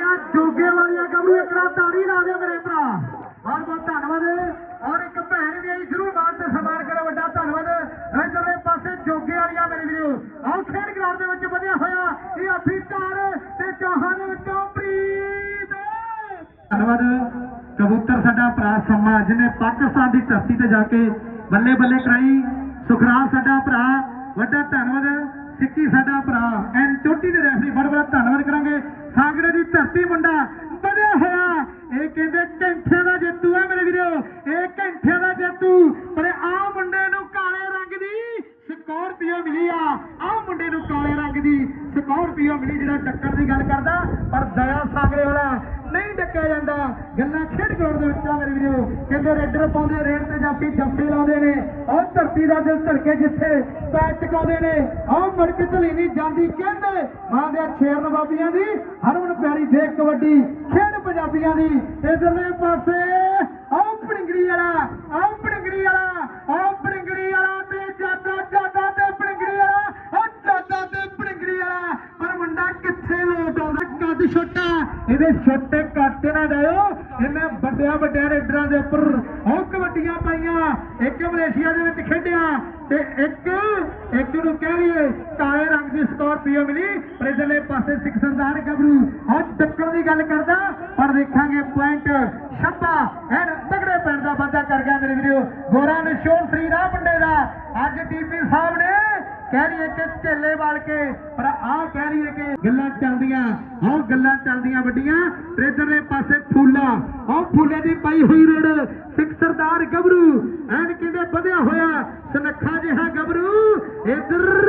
ਆ, ਜੋਗੇ ਵਾਲੀਆਂ ਗੱਭਰੂ ਇੱਕ ਤਾੜੀ ਲਾ ਦਿਓ ਮੇਰੇ ਭਰਾ। ਬਹੁਤ ਬਹੁਤ ਧੰਨਵਾਦ। ਔਰ ਇੱਕ ਭੈਣ ਵੀ ਆਈ ਜਰੂਰ ਬਾਤ ਤੇ ਸਨਮਾਨ ਕਰੋ, ਵੱਡਾ ਧੰਨਵਾਦ। ਇਧਰਲੇ ਪਾਸੇ ਜੋਗੇ ਵਾਲੀਆ ਮੇਰੇ ਵੀਰੋ। ਆਓ ਖੇਡ ਗਰਾਊਂਡ ਦੇ ਵਿੱਚ ਵਧਿਆ ਹੋਇਆ ਇਹ ਆਫੀ ਚਾਰ ਤੇ ਚਾਹਾਂ ਦੇ ਵਿੱਚੋਂ ਪ੍ਰੀਤ। ਧੰਨਵਾਦ। ਕਬੂਤਰ ਸਾਡਾ ਭਰਾ ਸੰਮਾ, ਜਿਹਨੇ ਪਾਕਿਸਤਾਨ ਦੀ ਧਰਤੀ ਤੇ ਜਾ ਕੇ ਬੱਲੇ ਬੱਲੇ ਕਰਾਈ। ਸੁਖਰਾਜ ਸਾਡਾ ਭਰਾ, ਵੱਡਾ ਧੰਨਵਾਦ। ਸਿੱਕੀ ਸਾਡਾ ਭਰਾ। ਐਨ ਚੋਟੀ ਦੇ ਰੈਫਰੀ ਬੜਾ ਬੜਾ ਧੰਨਵਾਦ ਕਰਾਂਗੇ। ਸਾਗਰੇ ਦੀ ਧਰਤੀ ਮੁੰਡਾ ਵਧਿਆ ਹੋਇਆ। ਇਹ ਕਹਿੰਦੇ ਘੰਟੇ ਦਾ ਜੇਤੂ ਹੈ ਮੇਰੇ ਵੀਰੋ, ਇਹ ਘੰਟੇ ਦਾ ਜੇਤੂ। ਪਰ ਆਹ ਮੁੰਡੇ ਨੂੰ ਕਾਲੇ ਰੰਗ ਦੀ ਸਕਾਰਪੀਓ ਮਿਲੀ ਆ। ਆਹ ਮੁੰਡੇ ਨੂੰ ਕਾਲੇ ਰੰਗ ਦੀ ਸਕਾਰਪੀਓ ਮਿਲੀ, ਜਿਹੜਾ ਟੱਕਰ ਦੀ ਗੱਲ ਕਰਦਾ। ਪਰ ਦਇਆ ਸਾਗਰੇ ਵਾਲਾ ਨਹੀਂ ਡੱਕਿਆ ਜਾਂਦਾ। ਗੱਲਾਂ ਖੇਡ ਗਰਾਊਂਡ ਦੇ ਵਿੱਚ ਆ ਮੇਰੇ ਵੀਰੋ, ਕਹਿੰਦੇ ਰੇਡਰ ਪਾਉਂਦੇ ਰੇਡ ਤੇ ਜਾਪੀ ਜੱਫੇ ਲਾਉਂਦੇ ਨੇ। ਉਹ ਧਰਤੀ ਦਾ ਦਿਲ ਧੜਕੇ ਜਿੱਥੇ ਪੈਰ ਟਿਕਾਉਂਦੇ ਨੇ। ਉਹ ਮੁੜ ਕੇ ਢਲੀ ਨਹੀਂ ਜਾਂਦੀ ਕਹਿੰਦੇ। ਮਾਂ ਦੇ ਸ਼ੇਰ ਨਵਾਬੀਆਂ ਦੀ, ਹਰਮਨ ਪਿਆਰੀ ਦੇ ਕਬੱਡੀ, ਖੇਡ ਪੰਜਾਬੀਆਂ ਦੀ। ਇਧਰਲੇ ਪਾਸੇ, ਆਹ ਪੜਿੰਗੜੀ ਵਾਲਾ, ਆਹ ਪੜਿੰਗੜੀ ਵਾਲਾ। ਇਹਦੇ ਛੋਟੇ ਕੱਦ ਨਾ ਡਾਇਓ। ਇਹਨੇ ਵੱਡਿਆਂ ਵੱਡਿਆਂ ਰੇਡਰਾਂ ਦੇ ਉੱਪਰ ਉਹ ਕਬੱਡੀਆਂ ਪਾਈਆਂ। ਇੱਕ ਮਲੇਸ਼ੀਆ ਦੇ ਵਿੱਚ ਖੇਡਿਆ ਤੇ ਇੱਕ ਇੱਕ ਨੂੰ ਕਹਿ ਲਈਏ ਕਾਲੇ ਰੰਗ ਦੀ ਸਕਾਰਪੀਓ ਮਿਲੀ। ਪਰ ਇਧਰਲੇ ਪਾਸੇ ਸਿੱਖ ਸਰਦਾਰ ਗੱਭਰੂ ਉਹ ਟੱਕਰ ਦੀ ਗੱਲ ਕਰਦਾ। ਪਰ ਦੇਖਾਂਗੇ ਪੁਆਇੰਟ ਛੱਪਾ। ਐਨ ਤਗੜੇ ਪੈਣ ਦਾ ਵਾਅਦਾ ਕਰ ਗਿਆ ਮੇਰੇ ਵੀਰੋ। ਗੋਰਾ ਨਿਸ਼ੋਰ ਸ੍ਰੀ ਰਾਮ ਮੁੰਡੇ ਦਾ। ਅੱਜ ਡੀਪੀ ਸਾਹਿਬ ਨੇ ਕਹਿ ਲਈਏ ਕਿ ਝੇਲੇ ਵਾਲ ਕੇ, ਪਰ ਆਹ ਕਹਿ ਲਈਏ ਕਿ ਗੱਲਾਂ ਚੱਲਦੀਆਂ, ਆਹ ਗੱਲਾਂ ਚੱਲਦੀਆਂ ਵੱਡੀਆਂ। ਇਧਰਲੇ ਪਾਸੇ ਫੂਲਾ, ਆਹ ਫੂਲੇ ਦੀ ਪਾਈ ਹੋਈ ਰੇੜ, ਸਿੱਖ ਸਰਦਾਰ ਗੱਭਰੂ, ਐਨ ਕਹਿੰਦੇ ਵਧਿਆ ਹੋਇਆ, ਸਨੱਖਾ ਜਿਹਾ ਗੱਭਰੂ। ਇਧਰ,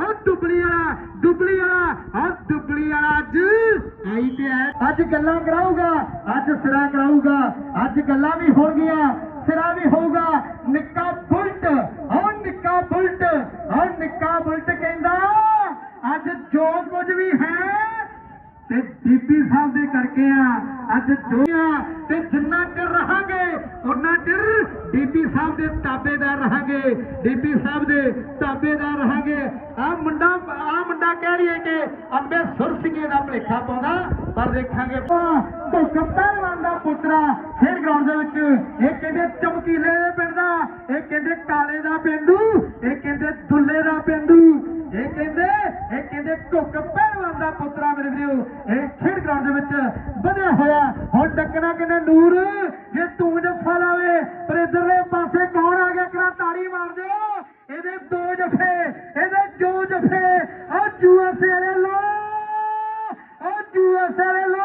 ਆਹ ਦੁਬਲੀ ਵਾਲਾ ਦੁਬਲੀ ਵਾਲਾ, ਆਹ ਦੁਬਲੀ ਵਾਲਾ ਅੱਜ ਆਈ ਤੇ ਹੈ। ਅੱਜ ਗੱਲਾਂ ਕਰਾਊਗਾ, ਅੱਜ ਸਿਰਾ ਕਰਾਊਗਾ, ਅੱਜ ਗੱਲਾਂ ਵੀ ਹੋਣਗੀਆਂ, ਸਿਰਾ ਵੀ ਹੋਊਗਾ, ਨਿੱਕਾ ਬੁਲਟ ਨਿੱਕਾ ਬੁਲਟ ਆਹ ਨਿੱਕਾ ਬੁਲਟ ਕਹਿੰਦਾ ਅੱਜ ਜੋ ਕੁਝ ਵੀ ਹੈ ਤੇ ਬੀਬੀ ਸਾਹਿਬ ਦੇ ਕਰਕੇ ਆ। ਅੱਜ ਦੁਨੀਆ ਤੇ ਜਿੰਨਾ ਚਿਰ ਰਹਾਂਗੇ ਉਹਨਾਂ ਚਿਰ ਬੀਬੀ ਸਾਹਿਬ ਦੇ ਤਾਬੇਦਾਰ ਰਹਾਂਗੇ। ਬੀਬੀ ਸਾਹਿਬ ਦੇ ਤਾਬੇਦਾਰ ਰਹਾਂਗੇ। ਆ ਮੁੰਡਾ ਆ ਮੁੰਡਾ ਕਹਿ ਰਹੀ ਹੈ ਕਿ ਅੰਬੇ ਸੁਰਸਿੰਘੇ ਦਾ ਭਲੇਖਾ ਪਾਉਂਦਾ, ਪਰ ਦੇਖਾਂਗੇ। ਤੋ ਕਪਤਾਨ ਦਾ ਪੁੱਤਰਾ ਫਿਰ ਗਰਾਊਂਡ ਦੇ ਵਿੱਚ, ਇਹ ਕਹਿੰਦੇ ਚਮਕੀਲੇ ਦੇ ਪਿੰਡ ਦਾ, ਇਹ ਕਹਿੰਦੇ ਕਾਲੇ ਦਾ ਪਿੰਡੂ, ਇਹ ਕਹਿੰਦੇ ਦੁੱਲੇ ਦਾ ਪਿੰਡੂ, ਇਹ ਕਹਿੰਦੇ ਇਹ ਕਹਿੰਦੇ ਕੋਕਪ 15 ਮਿੰਟ ਵੀਰੋ, ਇਹ ਖੇਡ ਗਰਾਊਂਡ ਦੇ ਵਿੱਚ ਵਧਿਆ ਹੋਇਆ ਹੁਣ ਡੱਕਣਾ ਕਿੰਨੇ ਨੂਰ ਜੇ ਤੂੰ ਜੱਫਾ ਲਾਵੇ, ਪਰ ਇਧਰਲੇ ਪਾਸੇ ਕੌਣ ਆ ਗਿਆ? ਕਰਾ ਤਾੜੀ ਮਾਰ ਦਿਓ? ਇਹਦੇ ਦੋ ਜੱਫੇ, ਇਹਦੇ ਦੋ ਜੱਫੇ। ਆ ਯੂਐਸਏ ਵਾਲੇ ਲੋ ਆ ਯੂਐਸਏ ਵਾਲੇ ਲੋ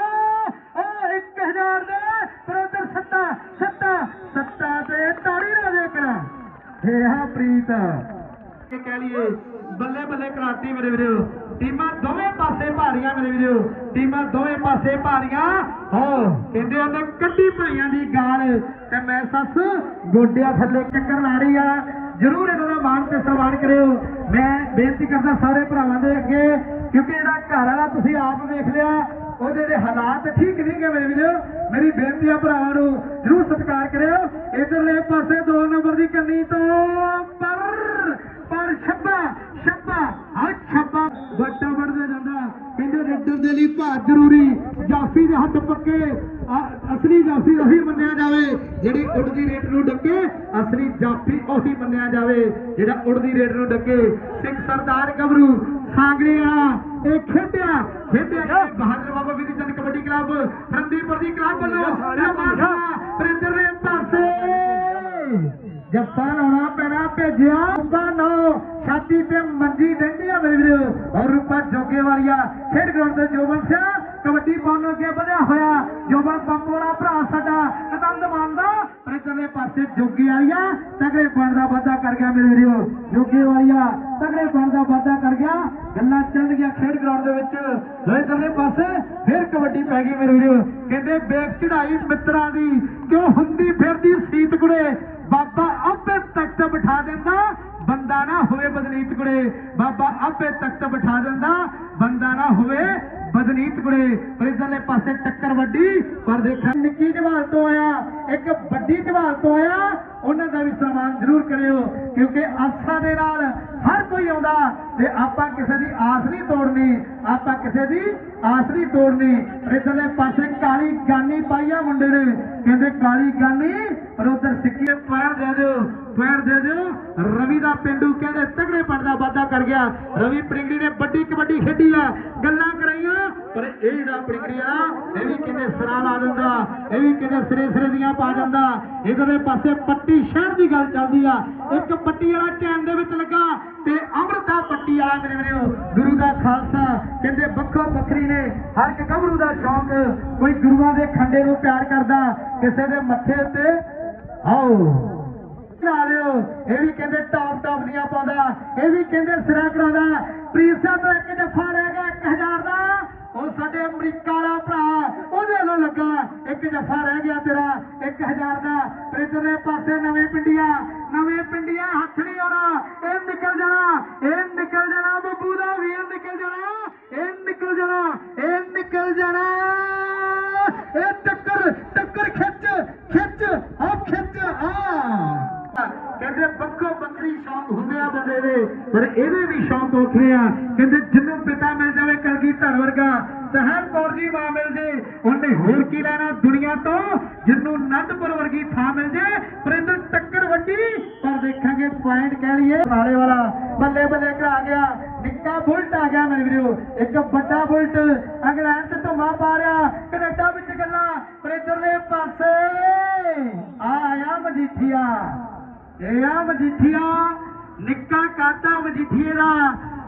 ਆ 1000 ਦੇ, ਪਰ ਉਧਰ ਸੱਤਾ ਸੱਤਾ ਸੱਤਾ ਤੇ ਤਾੜੀ ਲਾ ਦੇ ਕਰਾ ਹੇ ਹਾਂ ਪ੍ਰੀਤ। ਇਹ ਕਹਿ ਲਈਏ ਬੱਲੇ ਬੱਲੇ ਕਰਾਤੀ ਮੇਰੇ ਵੀਰੋ। ਟੀਮਾਂ ਦੋਵੇਂ ਪਾਸੇ ਭਾਰੀਆਂ ਮੇਰੇ ਵੀਰੋ। ਟੀਮਾਂ ਦੋਵੇਂ ਪਾਸੇ ਭਾਰੀਆਂ। ਹੋ ਕਹਿੰਦੇ ਉਹਨੇ ਕੱਢੀ ਭਾਈਆਂ ਦੀ ਗਾਲ। ਤੇ ਮੈਂ ਸੱਸ ਗੋਡਿਆਂ ਥੱਲੇ ਚੱਕਰ ਲਾ ਰਹੀ ਆ। ਜਰੂਰ ਇਹਨਾਂ ਦਾ ਮਾਣ ਤੇ ਸਨਮਾਨ ਕਰਿਓ। ਮੈਂ ਬੇਨਤੀ ਕਰਦਾ ਸਾਰੇ ਭਰਾਵਾਂ ਦੇ ਅੱਗੇ, ਕਿਉਂਕਿ ਜਿਹੜਾ ਘਰ ਵਾਲਾ ਤੁਸੀਂ ਆਪ ਵੇਖ ਲਿਆ ਉਹਦੇ ਜਿਹੜੇ ਹਾਲਾਤ ਠੀਕ ਨਹੀਂ ਗਏ ਮੇਰੇ ਵੀਰੋ, ਮੇਰੀ ਬੇਨਤੀ ਆ ਭਰਾਵਾਂ ਨੂੰ ਜਰੂਰ ਸਤਿਕਾਰ ਕਰਿਓ। ਇਧਰਲੇ ਪਾਸੇ 2 ਨੰਬਰ ਦੀ ਕੰਨੀ ਤੋਂ ਪਰ ਪਰ ਛੱਬਾ ਛੱਬਾ ਆ ਛੱਬਾ ਵੱਟਾ ਵੜਦਾ ਜਾਂਦਾ ਕਹਿੰਦੇ ਰੇਡਰ ਦੇ ਲਈ ਭਾਰ ਜ਼ਰੂਰੀ ਜਾਫੀ ਦੇ ਹੱਥ ਪੱਕੇ ਅਸਲੀ ਜਾਫੀ ਉਹੀ ਮੰਨਿਆ ਜਾਵੇ ਜਿਹੜੀ ਉੱਡਦੀ ਰੇਡ ਨੂੰ ਡੱਕੇ ਅਸਲੀ ਜਾਫੀ ਉਹੀ ਮੰਨਿਆ ਜਾਵੇ ਜਿਹੜਾ ਉੱਡਦੀ ਰੇਡ ਨੂੰ ਡੱਕੇ। ਸਿੱਖ ਸਰਦਾਰ ਗੱਭਰੂ ਸਾਂਗਰੇ ਵਾਲਾ ਇਹ ਖੇਡਿਆ ਖੇਡਿਆ ਬਹਾਦਰ ਬਾਬਾ ਵਿਧੀ ਚੰਦ ਕਬੱਡੀ ਕਲੱਬ ਫਰੰਦੀਪੁਰ ਦੀ ਕਲੱਬ ਵੱਲੋਂ ਲਮਾਸਾ ਪ੍ਰਿੰਦਰ ਦੇ ਪਾਸੇ। ਜੱਫਾ ਲਾਉਣਾ ਪੈਣਾ ਭੇਜਿਆ ਰੂਪਾ ਨੋ ਛਾਤੀ ਤੇ ਮੰਜੀ ਡੰਡੀ ਆ ਮੇਰੇ ਵੀਰੋ ਔਰ ਰੂਪਾ ਜੋਗੇ ਵਾਲੀਆ ਖੇਡ ਗਰਾਊਂਡ ਤੇ ਜੋਬਨ ਸਿਆ ਕਬੱਡੀ ਪਾਉਣ ਨੂੰ ਅੱਗੇ ਵਧਿਆ ਹੋਇਆ। ਜੋਬਨ ਪੰਪ ਵਾਲਾ ਭਰਾ ਸਾਡਾ ਆਨੰਦ ਮਾਣਦਾ। ਪਰ ਇਧਰਲੇ ਪਾਸੇ ਜੋਗੇ ਵਾਲੀਆ, ਤਗੜੇ ਬਣ ਦਾ ਵਾਅਦਾ ਕਰ ਗਿਆ ਮੇਰੇ ਵੀਰੋ। ਜੋਗੇ ਵਾਲੀਆ, ਤਗੜੇ ਬਣ ਦਾ ਵਾਅਦਾ ਕਰ ਗਿਆ। ਗੱਲਾਂ ਚੱਲ ਗਿਆ ਖੇਡ ਗਰਾਊਂਡ ਦੇ ਵਿੱਚ। ਇਧਰਲੇ ਪਾਸੇ, ਫਿਰ ਕਬੱਡੀ ਪੈ ਗਈ ਮੇਰੇ ਵੀਰੋ। ਕਹਿੰਦੇ ਬੇਕ ਚੜਾਈ ਮਿੱਤਰਾਂ ਦੀ, ਕਿਉਂ ਹੁੰਦੀ ਫਿਰਦੀ ਸੀਤ ਕੁੜੇ? ਬਾਬਾ ਆਪੇ ਤਖਤ ਬਿਠਾ ਦਿੰਦਾ, ਬੰਦਾ ਨਾ ਹੋਵੇ ਬਦਨੀਤ ਕੁੜੇ। ਬਾਬਾ ਆਪੇ ਤਖਤ ਬਿਠਾ ਦਿੰਦਾ, ਬੰਦਾ ਨਾ ਹੋਵੇ ਬਦਨੀਤ ਕੁੜੇ, ਪਰ ਇਧਰਲੇ ਪਾਸੇ ਟੱਕਰ ਵੱਡੀ, ਪਰ ਦੇਖਿਆ ਨਿੱਕੀ ਜਵਾਲ ਤੋਂ ਆਇਆ, ਇੱਕ ਵੱਡੀ ਜਵਾਲ ਤੋਂ ਆਇਆ, ਉਹਨਾਂ ਦਾ ਵੀ ਸਨਮਾਨ ਜ਼ਰੂਰ ਕਰਿਓ, ਕਿਉਂਕਿ ਆਸਾਂ ਦੇ ਨਾਲ ਹਰ ਕੋਈ ਆਉਂਦਾ ਤੇ ਆਪਾਂ ਕਿਸੇ ਦੀ ਆਸ ਨਹੀਂ ਤੋੜਨੀ, ਆਪਾਂ ਕਿਸੇ ਦੀ ਆਸ ਨਹੀਂ ਤੋੜਨੀ। ਇਧਰਲੇ ਪਾਸੇ ਕਾਲੀ ਗਾਨੀ ਪਾਈਆ ਮੁੰਡੇ ਨੇ, ਕਹਿੰਦੇ ਕਾਲੀ ਗਾਨੀ ਪਰ ਉਧਰ ਸਿੱਕੀ ਪੈਰ ਦੇ ਦਿਓ, ਪੈਰ ਦੇ ਦਿਓ। ਰਵੀ ਦਾ ਪਿੰਡੂ ਕਹਿੰਦੇ ਤਗੜੇ ਪਣ ਦਾ ਵਾਅਦਾ ਕਰ ਗਿਆ। ਰਵੀ ਪ੍ਰਿੰਗੜੀ ਨੇ ਵੱਡੀ ਕਬੱਡੀ ਖੇਡੀ ਆ। ਗੱਲਾਂ ਕਰਾਈਆਂ, ਪਰ ਇਹ ਜਿਹੜਾ ਪ੍ਰਿੰਗੜੀ ਆ, ਇਹ ਵੀ ਕਹਿੰਦੇ ਸਿਰਾ ਲਾ ਦਿੰਦਾ, ਇਹ ਵੀ ਕਹਿੰਦੇ ਸਿਰੇ ਸਿਰੇ ਦੀਆਂ ਪਾ ਦਿੰਦਾ। ਇਧਰਲੇ ਪਾਸੇ ਪੱਟੀ ਸ਼ਹਿਰ ਦੀ ਗੱਲ ਚੱਲਦੀ ਆ। ਇੱਕ ਪੱਟੀ ਵਾਲਾ ਚੈਨ ਦੇ ਵਿੱਚ ਲੱਗਾ ਤੇ ਅੰਮ੍ਰਿਤਾ ਪੱਟੀ ਵਾਲਾ ਮੇਰੇ ਵੀਰੋ, ਗੁਰੂ ਦਾ ਖਾਲਸਾ। ਕਹਿੰਦੇ ਵੱਖੋ ਵੱਖਰੀ ਨੇ, ਹਰ ਇੱਕ ਗੱਭਰੂ ਦਾ ਸ਼ੌਂਕ। ਕੋਈ ਗੁਰੂਆਂ ਦੇ ਖੰਡੇ ਨੂੰ ਪਿਆਰ ਕਰਦਾ, ਕਿਸੇ ਦੇ ਮੱਥੇ ਉੱਤੇ ਆਓ ਲਾ ਇਹ ਵੀ ਕਹਿੰਦੇ ਟੌਪ ਟੌਪ ਦੀਆਂ ਪਾਉਂਦਾ, ਇਹ ਵੀ ਕਹਿੰਦੇ ਸਿਰਾ ਕਰਾਉਂਦਾ। ਪ੍ਰੀਤ ਤੋਂ ਇੱਕ ਜੱਫਾ ਰਹਿ ਗਿਆ 1000 ਦਾ। ਉਹ ਸਾਡੇ ਅਮਰੀਕਾ ਵਾਲਾ ਭਰਾ, ਉਹਦੇ ਵੱਲੋਂ ਲੱਗਾ। ਇੱਕ ਜੱਫਾ ਰਹਿ ਗਿਆ ਤੇਰਾ 1000 ਦਾ। ਫਿਰ ਪਾਸੇ ਨਵੇਂ ਪਿੰਡੀਆਂ ਨਵੇਂ ਪਿੰਡੀਆਂ, ਹੱਥ ਨਹੀਂ ਆਉਣਾ। ਇਹ ਨਿਕਲ ਜਾਣਾ, ਇਹ ਨਿਕਲ ਜਾਣਾ, ਬੱਬੂ ਦਾ ਵੀਰ ਨਿਕਲ ਜਾਣਾ, ਇਹ ਨਿਕਲ ਜਾਣਾ, ਇਹ ਨਿਕਲ ਜਾਣਾ। ਇਹ ਟੱਕਰ ਟੱਕਰ ਖਿੱਚ ਖਿੱਚ, ਆ ਖਿੱਚ, ਆ। ਕਹਿੰਦੇ ਬੱਕੋ ਬੱਕਰੀ ਸ਼ੌਂਕ ਹੁੰਦੇ ਆ ਬੰਦੇ ਦੇ, ਪਰ ਇਹਦੇ ਵੀ ਸ਼ੌਂਕ ਔਖੇ ਆ। ਕਹਿੰਦੇ ਜਿੰਨੂੰ ਪਿਤਾ ਮਿਲ ਜਾਵੇ ਕਲਗੀ ਧਰ ਵਰਗਾ ਸਹਿਬ ਕੌਰ ਜੀ ਮਾਂ ਮਿਲ ਜੇ, ਉਹਨੇ ਹੋਰ ਕੀ ਲੈਣਾ ਦੁਨੀਆ ਤੋਂ? ਜਿੰਨੂੰ ਨੰਦਪੁਰ ਵਰਗੀ ਥਾਂ ਮਿਲ ਜੇ ਪਰਿੰਦਰ ਟੱਕਰ ਵੱਡੀ, ਪਰ ਦੇਖਾਂਗੇ ਪੁਆਇੰਟ ਕਹਿ ਲਈਏ। ਨਾਲੇ ਵਾਲਾ ਬੱਲੇ ਬੱਲੇ ਕਰਾ ਗਿਆ। ਨਿੱਕਾ ਬੁਲਟ ਆ ਗਿਆ ਮੇਰੇ ਵੀਰੋ। ਇੱਕ ਵੱਡਾ ਬੁਲਟ ਇੰਗਲੈਂਡ ਤੇ ਧੁਮਾ ਪਾ ਰਿਹਾ। ਕੈਨੇਡਾ ਵਿੱਚ ਗੱਲਾਂ ਪਰ ਇਧਰਲੇ ਪਾਸੇ ਆ ਆਇਆ ਮਜੀਠੀਆ। ਇਹ ਆ ਮਜੀਠੀਆ। ਨਿੱਕਾ ਕਾਤਾ ਮਜੀਠੀਏ ਦਾ।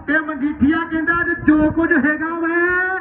ਤੇ ਮਜੀਠੀਆ ਕਹਿੰਦਾ ਅੱਜ ਜੋ ਕੁਝ ਹੈਗਾ ਮੈਂ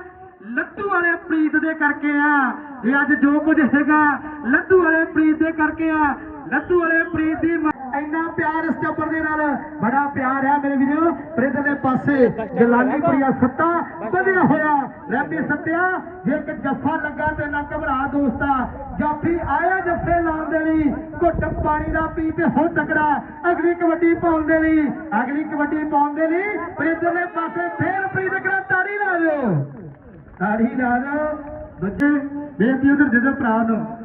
ਲੱਡੂ ਵਾਲੇ ਪ੍ਰੀਤ ਦੇ ਕਰਕੇ ਆ। ਇਹ ਅੱਜ ਜੋ ਕੁਝ ਹੈਗਾ ਲੱਡੂ ਵਾਲੇ ਪ੍ਰੀਤ ਦੇ ਕਰਕੇ ਆ। ਲੱਡੂ ਵਾਲੇ ਪ੍ਰੀਤ ਦੀ ਇੰਨਾ ਪਿਆਰ ਇਸ ਟੱਬਰ ਦੇ ਨਾਲ, ਬੜਾ ਪਿਆਰ ਆ ਮੇਰੇ ਵੀਰੋ। ਪ੍ਰੀਤ ਦੇ ਪਾਸੇ ਜਲਾਲੀ ਪ੍ਰਿਆ ਸੱਤਾ ਵਧਿਆ ਹੋਇਆ ਲੈਂਦੀ ਸੱਤਿਆ, ਜੇ ਇੱਕ ਜੱਫਾ ਲੱਗਾ ਤੇ ਨਾ ਘਬਰਾ ਦੋਸਤਾ ਜਾਫੀ ਆਇਆ ਜੱਫੇ ਲਾਉਣ ਦੇ ਲਈ, ਘੁੱਟ ਪਾਣੀ ਦਾ ਪੀ ਤੇ ਹੋ ਤਕੜਾ। ਅਗਲੀ ਕਬੱਡੀ ਪਾਉਣ ਦੇ ਲਈ, ਅਗਲੀ ਕਬੱਡੀ ਪਾਉਣ ਦੇ ਲਈ ਪ੍ਰੀਤ ਦੇ ਪਾਸੇ ਫੇਰ ਪ੍ਰੀਤ ਕਰਾ ਤਾੜੀ ਲਾ ਦਿਓ। ਤਾੜੀ ਲਾ ਦਿਓ। ਦੂਜੇ ਬੇਨਤੀ ਉਧਰ ਜਦੋਂ ਭਰਾ ਨੂੰ।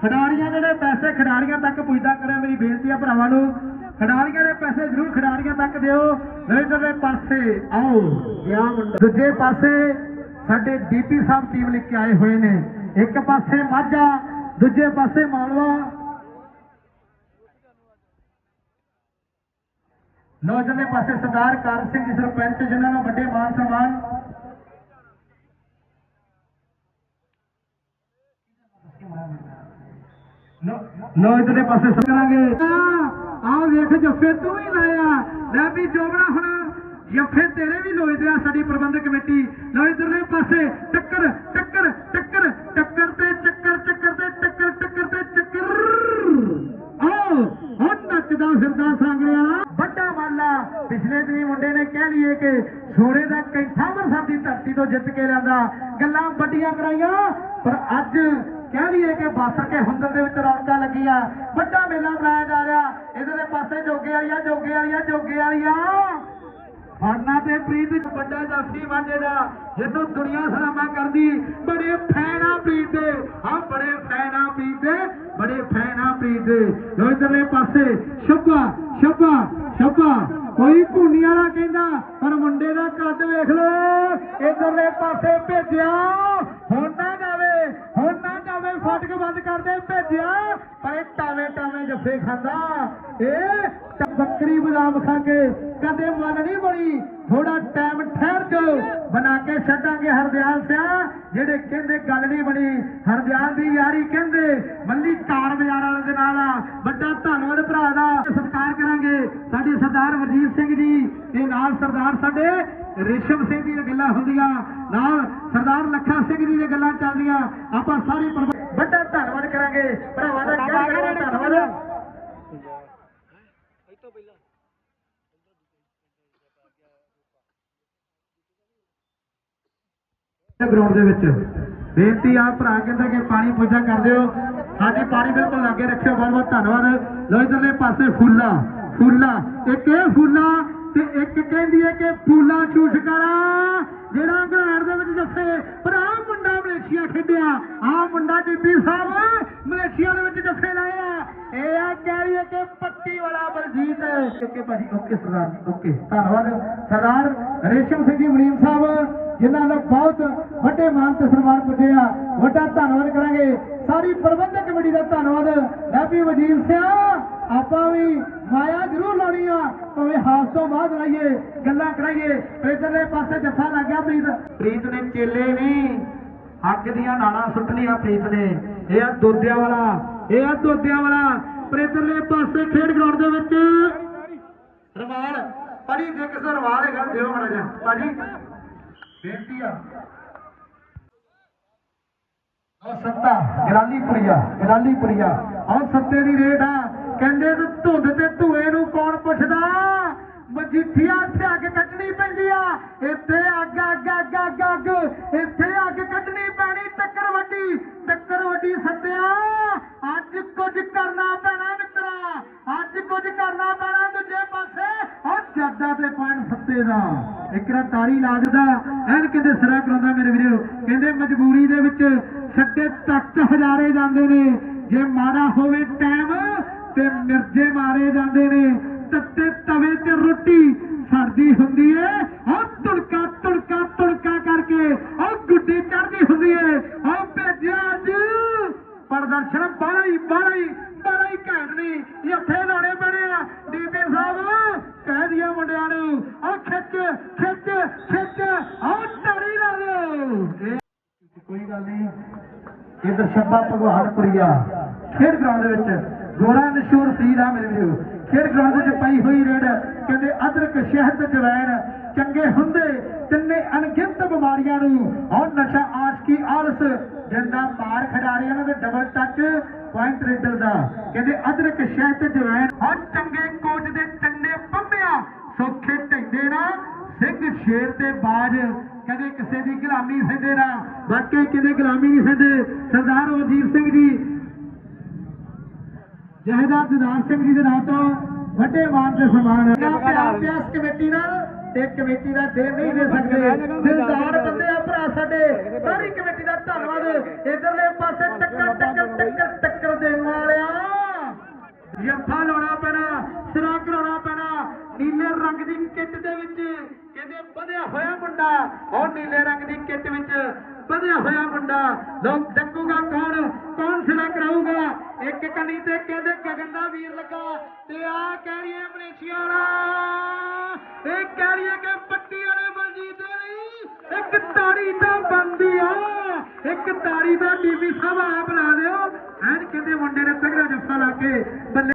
ਖਿਡਾਰੀਆਂ ਜਿਹੜੇ ਪੈਸੇ ਖਿਡਾਰੀਆਂ ਤੱਕ ਪੁੱਜਦਾ ਕਰਿਆ ਮੇਰੀ ਬੇਨਤੀ ਆ ਭਰਾਵਾਂ ਨੂੰ। ਖਿਡਾਰੀਆਂ ਦੇ ਪੈਸੇ ਜ਼ਰੂਰ ਖਿਡਾਰੀਆਂ ਤੱਕ ਦਿਓ ਇਧਰਲੇ ਪਾਸੇ ਆਓ। ਗਿਆ ਮੁੰਡਾ। ਦੂਜੇ ਪਾਸੇ ਸਾਡੇ ਡੀਪੀ ਸਾਹਿਬ ਟੀਮ ਲੈ ਕੇ ਆਏ ਹੋਏ ਨੇ। ਇੱਕ ਪਾਸੇ ਮਾਝਾ ਦੂਜੇ ਪਾਸੇ ਮਾਲਵਾ। ਲੋ ਇਧਰਲੇ ਪਾਸੇ ਸਰਦਾਰ ਕਾਰ ਸਿੰਘ ਜੀ ਸਰਪੰਚ ਜਿਨ੍ਹਾਂ ਨੂੰ ਵੱਡੇ ਮਾਨ ਸਨਮਾਨ ਲੋ ਇਧਰਲੇ ਪਾਸੇ ਕਰਾਂਗੇ। ਆਹ ਵੇਖ ਜੱਫੇ ਤੂੰ ਵੀ ਲਾਇਆ। ਲੈ ਵੀ ਜੋਗਣਾ ਹੁਣ ਜੱਫੇ ਤੇਰੇ ਵੀ ਲੋਇਦੇ ਆ ਸਾਡੀ ਪ੍ਰਬੰਧਕ ਕਮੇਟੀ। ਲੋ ਇਧਰਲੇ ਪਾਸੇ ਟੱਕਰ ਟੱਕਰ ਟੱਕਰ ਟੱਕਰ ਤੇ ਚੱਕਰ ਚੱਕਰ ਤੇ ਟੱਕਰ ਟੱਕਰ ਤੇ ਚੱਕਰ। ਆਓ ਹੁਣ ਨੱਚਦਾ ਫਿਰਦਾ ਸਾਂਗਲਿਆ ਵੱਡਾ ਮਾਲਾ ਪਿਛਲੇ ਦਿਨੀ ਮੁੰਡੇ ਨੇ ਕਹਿ ਲਈਏ ਕਿ ਸੋਨੇ ਦਾ ਕੈਂਠਾ ਅੰਮ੍ਰਿਤਸਰ ਦੀ ਧਰਤੀ ਤੋਂ ਜਿੱਤ ਕੇ ਲਿਆਂਦਾ। ਗੱਲਾਂ ਵੱਡੀਆਂ ਕਰਾਈਆਂ ਪਰ ਅੱਜ ਕਹਿ ਲਈਏ ਕਿ ਬਾਸਰ ਕੇ ਹੁੰਦਲ ਦੇ ਵਿੱਚ ਰੌਣਕਾਂ ਲੱਗੀਆਂ। ਵੱਡਾ ਮੇਲਾ ਮਨਾਇਆ ਜਾ ਰਿਹਾ। ਇਹਦੇ ਪਾਸੇ ਜੋਗੇ ਵਾਲੀਆਂ ਜੋਗੇ ਵਾਲੀਆਂ ਜੋਗੇ ਵਾਲੀਆਂ। ਫੜਨਾ ਤੇ ਪ੍ਰੀਤ ਇੱਕ ਵੱਡਾ ਜਾਫੀ ਵਾਂਝੇ ਦਾ, ਜਿਹਨੂੰ ਦੁਨੀਆ ਸਲਾਮਾ ਕਰਦੀ। ਬੜੇ ਫੈਨ ਪ੍ਰੀਤ ਦੇ। ਹਾਂ, ਬੜੇ ਫੈਨ ਪ੍ਰੀਤ ਦੇ। ਬੜੇ ਫੈਨ ਪ੍ਰੀਤ ਦੇ। ਲੋ ਇਧਰਲੇ ਪਾਸੇ। ਸ਼ੁਭਾ ਸ਼ੁਭਾ ਸ਼ੁਭਾ। ਕੋਈ ਭੂਨੀ ਵਾਲਾ ਕਹਿੰਦਾ, ਪਰ ਮੁੰਡੇ ਦਾ ਕੱਦ ਵੇਖ ਲੋ ਇਧਰਲੇ ਪਾਸੇ ਭੇਜਿਆ, ਹੁਣ ਨਾ ਜਾਵੇ, ਹੁਣ ਨਾ ਜਾਵੇ, ਫਾਟਕ ਬੰਦ ਕਰ ਦੇ, ਭੇਜਿਆ, ਪਰ ਇਹ ਟਾਵੇਂ ਟਾਵੇਂ ਜੱਫੇ ਖਾਂਦਾ, ਇਹ ਬੱਕਰੀ ਬਦਾਮ ਖਾ ਕੇ ਕਦੇ ਮਨ ਨਹੀਂ ਬਣੀ ਥੋੜਾ ਟਾਈਮ ਠਹਿਰ ਜਾਓ। ਬਣਾ ਕੇ ਛੱਡਾਂਗੇ ਹਰਦਿਆਲ ਸਿਆ ਜਿਹੜੇ ਕਹਿੰਦੇ ਗੱਲ ਨਹੀਂ ਬਣੀ। ਹਰਦਿਆਲ ਦੀ ਯਾਰੀ ਕਹਿੰਦੇ ਮੱਲੀ ਕਾਰ ਬਾਜ਼ਾਰ ਵਾਲੇ ਦੇ ਨਾਲ ਆ। ਵੱਡਾ ਧੰਨਵਾਦ ਭਰਾ ਦਾ। ਸਤਿਕਾਰ ਕਰਾਂਗੇ ਸਾਡੇ ਸਰਦਾਰ ਵਰਜੀਤ ਸਿੰਘ ਜੀ। ਤੇ ਨਾਲ ਸਰਦਾਰ ਸਾਡੇ ਰੇਸ਼ਮ ਸਿੰਘ ਜੀ ਦੀਆਂ ਗੱਲਾਂ ਹੁੰਦੀਆਂ। ਨਾਲ ਸਰਦਾਰ ਲੱਖਾ ਸਿੰਘ ਜੀ ਦੀਆਂ ਗੱਲਾਂ ਚੱਲਦੀਆਂ। ਆਪਾਂ ਸਾਰੇ ਵੱਡਾ ਧੰਨਵਾਦ ਕਰਾਂਗੇ। ਭਰਾਵਾਂ ਦਾ ਧੰਨਵਾਦ। ਗਰਾਊਂਡ ਦੇ ਵਿੱਚ। ਬੇਨਤੀ ਆ ਭਰਾ ਕਹਿੰਦਾ ਕਿ ਪਾਣੀ ਪੂਜਾ ਕਰ ਦਿਓ। ਹਾਂਜੀ ਪਾਣੀ ਬਿਲਕੁਲ ਲਾਗੇ ਰੱਖਿਓ। ਬਹੁਤ ਬਹੁਤ ਧੰਨਵਾਦ। ਲੋ ਇਧਰਲੇ ਪਾਸੇ ਫੁੱਲਾ। ਫੁੱਲਾ। ਇੱਕ ਇਹ ਫੁੱਲਾ ਤੇ ਇੱਕ ਕਹਿੰਦੀ ਹੈ ਕਿ ਫੁੱਲਾ ਚੂਸ ਜਿਹੜਾ ਇੰਗਲੈਂਡ ਦੇ ਵਿੱਚ ਜੱਫੇ ਪਰ ਆਹ ਮੁੰਡਾ ਮਲੇਸ਼ੀਆ ਖੇਡਿਆ, ਆਹ ਮੁੰਡਾ ਟੀਪੀ ਸਾਹਿਬ ਮਲੇਸ਼ੀਆ ਦੇ ਵਿੱਚ ਜੱਫੇ ਲਾਏ ਆ ਇਹ ਆ ਕਹਿ ਕਿ ਪੱਟੀ ਵਾਲਾ ਬਲਜੀਤ। ਓਕੇ ਭਾਜੀ, ਓਕੇ ਸਰਦਾਰ ਜੀ, ਓਕੇ। ਧੰਨਵਾਦ। ਸਰਦਾਰ ਰੇਸ਼ਮ ਸਿੰਘ ਜੀ, ਮਨੀਮ ਸਾਹਿਬ, ਜਿਨ੍ਹਾਂ ਦਾ ਬਹੁਤ ਵੱਡੇ ਮਾਨ ਤੇ ਸਨਮਾਨ ਪੁੱਜੇ ਆ। ਵੱਡਾ ਧੰਨਵਾਦ ਕਰਾਂਗੇ। ਸਾਰੀ ਪ੍ਰਬੰਧਕ ਕਮੇਟੀ ਦਾ ਧੰਨਵਾਦ। ਹੈਪੀ ਵਜੀਰ ਸਿਆ। ਆਪਾਂ ਵੀ ਮਾਇਆ ਜ਼ਰੂਰ ਲਾਉਣੀ ਆ। ਭਾਵੇਂ ਹਾਸ ਤੋਂ ਬਾਅਦ ਲਾਈਏ, ਗੱਲਾਂ ਕਰਾਈਏ ਇਧਰਲੇ ਪਾਸੇ ਜੱਫਾ ਲੱਗ ਗਿਆ ਪ੍ਰੀਤ। ਪ੍ਰੀਤ ਨੇ ਚੇਲੇ ਨਹੀਂ ਅੱਗ ਦੀਆਂ ਨਾੜਾਂ ਸੁੱਟਣੀਆਂ ਪ੍ਰੀਤ ਨੇ। ਇਹ ਆ ਦੋਦਿਆਂ ਵਾਲਾ ਇਹ ਆ ਦੋਦਿਆਂ ਵਾਲਾ ਪਰ ਪਾਸੇ ਖੇਡ ਗਰਾਊਂਡ ਦੇ ਵਿੱਚ ਰਮਾਲ ਭਾਜੀ, ਜੇ ਕਿਸੇ ਰਮਾਲ ਹੈਗਾ, ਦਿਓ ਮਾੜਾ ਜਿਹਾ। ਭਾਜੀ, ਬੇਨਤੀ ਆ। ਉਹ ਸੱਤਾ ਗਰਾਲੀਪੁਰੀਆ ਗਰਾਲੀਪੁਰੀਆ ਉਹ ਸੱਤੇ ਦੀ ਰੇਟ ਆ। ਕਹਿੰਦੇ ਤੇ ਧੁੰਦ ਤੇ ਧੂਏ ਨੂੰ ਕੌਣ ਪੁੱਛਦਾ? ਮਜੀਠੀਆ ਇੱਥੇ ਅੱਗ ਕੱਢਣੀ ਪੈਂਦੀ ਆ। ਇੱਥੇ ਅੱਗ ਅੱਗ ਅੱਗ ਅੱਗ ਅੱਗ। ਇੱਥੇ ਅੱਗ ਕੱਢਣੀ ਪੈਣੀ ਟੱਕਰ ਵੱਡੀ। ਟੱਕਰ ਵੱਡੀ ਸੱਤਿਆ ਅੱਜ ਕੁਝ ਕਰਨਾ ਪੈਣਾ ਮਿੱਤਰਾ। ਅੱਜ ਕੁਝ ਕਰਨਾ ਪੈਣਾ ਦੂਜੇ ਪਾਸੇ। ਉਹ ਜੱਦਾ ਤੇ ਪੁਆਇੰਟ ਸੱਤੇ ਦਾ। ਇੱਕ ਤਾਰੀ ਲਾ ਐਨ ਕਿਤੇ ਸਿਰਾ ਕਰਾਉਂਦਾ ਮੇਰੇ ਵੀਰੋ। ਕਹਿੰਦੇ, ਮਜਬੂਰੀ ਦੇ ਵਿੱਚ ਛੱਡੇ ਤੱਕ ਹਜ਼ਾਰੇ ਜਾਂਦੇ ਨੇ। ਜੇ ਮਾੜਾ ਹੋਵੇ ਟਾਈਮ ਤੇ ਮਿਰਜੇ ਮਾਰੇ ਜਾਂਦੇ ਨੇ। ਤੱਤੇ ਤਵੇ ਤੇ ਰੋਟੀ ਸਰਦੀ ਹੁੰਦੀ ਏ। ਉਹ ਤੁੜਕਾ ਤੁੜਕਾ ਤੁੜਕਾ ਕਰਕੇ ਉਹ ਗੁੱਡੀ ਚੜਦੀ ਹੁੰਦੀ ਏ। ਉਹ ਭੇਜਿਆ ਅੱਜ। ਪ੍ਰਦਰਸ਼ਨ ਬੜਾ ਹੀ ਬੜਾ ਹੀ ਬੜਾ ਹੀ ਘੈਂਟ ਨਹੀਂ ਇੱਥੇ ਲਾਉਣੇ ਪੈਣੇ ਆ। ਡੀਪੀ ਸਾਹਿਬ, ਕਹਿ ਦਿਆ ਮੁੰਡਿਆਂ ਨੂੰ। ਉਹ ਖਿੱਚ ਖਿੱਚ ਖਿੱਚ। ਉਹ ਟੜੀ ਲਾ ਦਿਓ। ਇਹ ਕੋਈ ਗੱਲ ਨਹੀਂ ਇਧਰ ਸ਼ੱਬਾ ਭਗਵਾਨਪੁਰੀਆ ਖੇਡ ਗਰਾਊਂਡ ਦੇ ਵਿੱਚ। ਗੋਰਾ ਨਸ਼ੂਰ ਸੀ ਦਾ ਮੇਰੇ ਵੀਰੋ। ਖੇਡ ਗਰਾਊਂਡ ਦੇ ਪਈ ਹੋਈ ਰੇਡ, ਕਹਿੰਦੇ ਅਦਰਕ ਸ਼ਹਿਦ ਜਵੈਣ, ਚੰਗੇ ਹੁੰਦੇ, ਤਿੰਨੇ ਅਣਗਿਣਤ ਬਿਮਾਰੀਆਂ ਨੂੰ। ਔਰ ਨਸ਼ਾ ਆਸ਼ਕੀ ਆਲਸ ਜਿੰਦਾ ਮਾਰ ਖਿਡਾਰੀਆਂ ਨੂੰ ਤੇ ਡਬਲ ਟੱਚ ਪੁਆਇੰਟ ਰੇਡਰ ਦਾ। ਕਹਿੰਦੇ ਅਦਰਕ ਸ਼ਹਿਦ ਜਵੈਣ ਔਰ ਚੰਗੇ ਕੋਚ ਦੇ ਚੰਨੇ ਪੰਮਿਆ, ਸੌਖੇ ਢੈਂਦੇ ਨਾ ਸਿੰਘ ਸ਼ੇਰ ਤੇ ਬਾਜ। ਕਦੇ ਕਿਸੇ ਦੀ ਗੁਲਾਮੀ ਸਹਿੰਦੇ ਨਾ। ਵਾਕਈ ਕਿਤੇ ਗੁਲਾਮੀ ਨਹੀਂ ਸਹਿੰਦੇ। ਸਰਦਾਰ ਵਜੀਰ ਸਿੰਘ ਜੀ ਜਹਦਾਰ ਦਿਦਾਰ ਸਿੰਘ ਜੀ ਦੇ ਨਾਂ ਤੋਂ ਵੱਡੇ ਮਾਨ ਤੇ ਸਨਮਾਨ ਪਿਆਰ ਪਿਆਸ ਕਮੇਟੀ ਨਾਲ ਤੇ ਕਮੇਟੀ ਦਾ ਦੇ ਨਹੀਂ ਦੇ ਸਕਦੇ। ਦਿਲਦਾਰ ਬੰਦੇ ਆ ਭਰਾ ਸਾਡੇ। ਸਾਰੀ ਕਮੇਟੀ ਦਾ ਧੰਨਵਾਦ। ਇਧਰਲੇ ਪਾਸੇ ਟੱਕਰ ਟੱਕਰ ਟੱਕਰ ਟੱਕਰ ਦੇਣ ਵਾਲਿਆ। ਜੱਫਾ ਲਾਉਣਾ ਪੈਣਾ ਸਿਰਾ ਕਰਾਉਣਾ ਪੈਣਾ। ਨੀਲੇ ਰੰਗ ਦੀ ਕਿੱਟ ਦੇ ਵਿੱਚ ਕਹਿੰਦੇ ਵਧਿਆ ਹੋਇਆ ਮੁੰਡਾ। ਔਰ ਨੀਲੇ ਰੰਗ ਦੀ ਕਿੱਟ ਵਿੱਚ ਵਧਿਆ ਹੋਇਆ ਮੁੰਡਾ। ਲੋਕ ਡੱਕੂਗਾ ਕੌਣ? ਕੌਣ ਸਿਰਾ ਕਰਾਊਗਾ ਇੱਕ ਕਣੀ ਤੇ ਕਹਿੰਦੇ ਗਗਨ ਦਾ ਵੀਰ ਲੱਗਾ ਤੇ ਆ ਕਹਿ ਲਈਏ ਹੈ ਵਾਲਾ। ਇਹ ਕਹਿ ਲਈਏ ਕਿ ਪੱਟੀ ਵਾਲੇ ਬਲਜੀਤ ਦੇ ਲਈ ਇੱਕ ਤਾੜੀ ਤਾਂ ਬੰਦੀ ਆ। ਇੱਕ ਤਾੜੀ ਦਾ ਟੀਵੀ ਸਾਹਿਬ ਆਪ ਲਾ ਦਿਓ। ਐਨ ਕਹਿੰਦੇ ਮੁੰਡੇ ਨੇ ਤਗੜਾ ਜੱਫਾ ਲਾ ਕੇ ਬੱਲੇ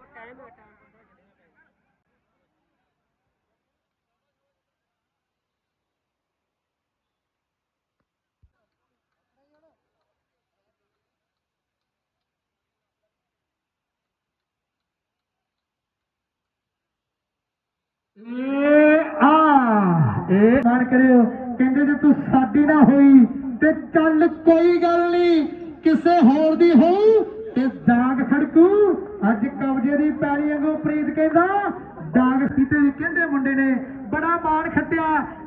ਇਹ ਆ ਇਹ ਮਾਨ ਕਰਿਓ, ਕਹਿੰਦੇ ਜੇ ਤੂੰ ਸਾਡੀ ਨਾ ਹੋਈ ਤੇ ਚੱਲ ਕੋਈ ਗੱਲ ਨਹੀਂ ਕਿਸੇ ਹੋਰ ਦੀ ਹੋਊ ਤੇ ਦਾਗ ਖੜਕੂ। ਅੱਜ ਕਬਜੇ ਦੀ ਪੈਲੀ ਵਾਂਗੂ ਪ੍ਰੀਤ ਕਹਿੰਦਾ, ਦਾਗ ਸੀਤੇ ਵੀ ਕਹਿੰਦੇ ਮੁੰਡੇ ਨੇ, ਬੜਾ ਮਾਣ ਖੱਟਿਆ,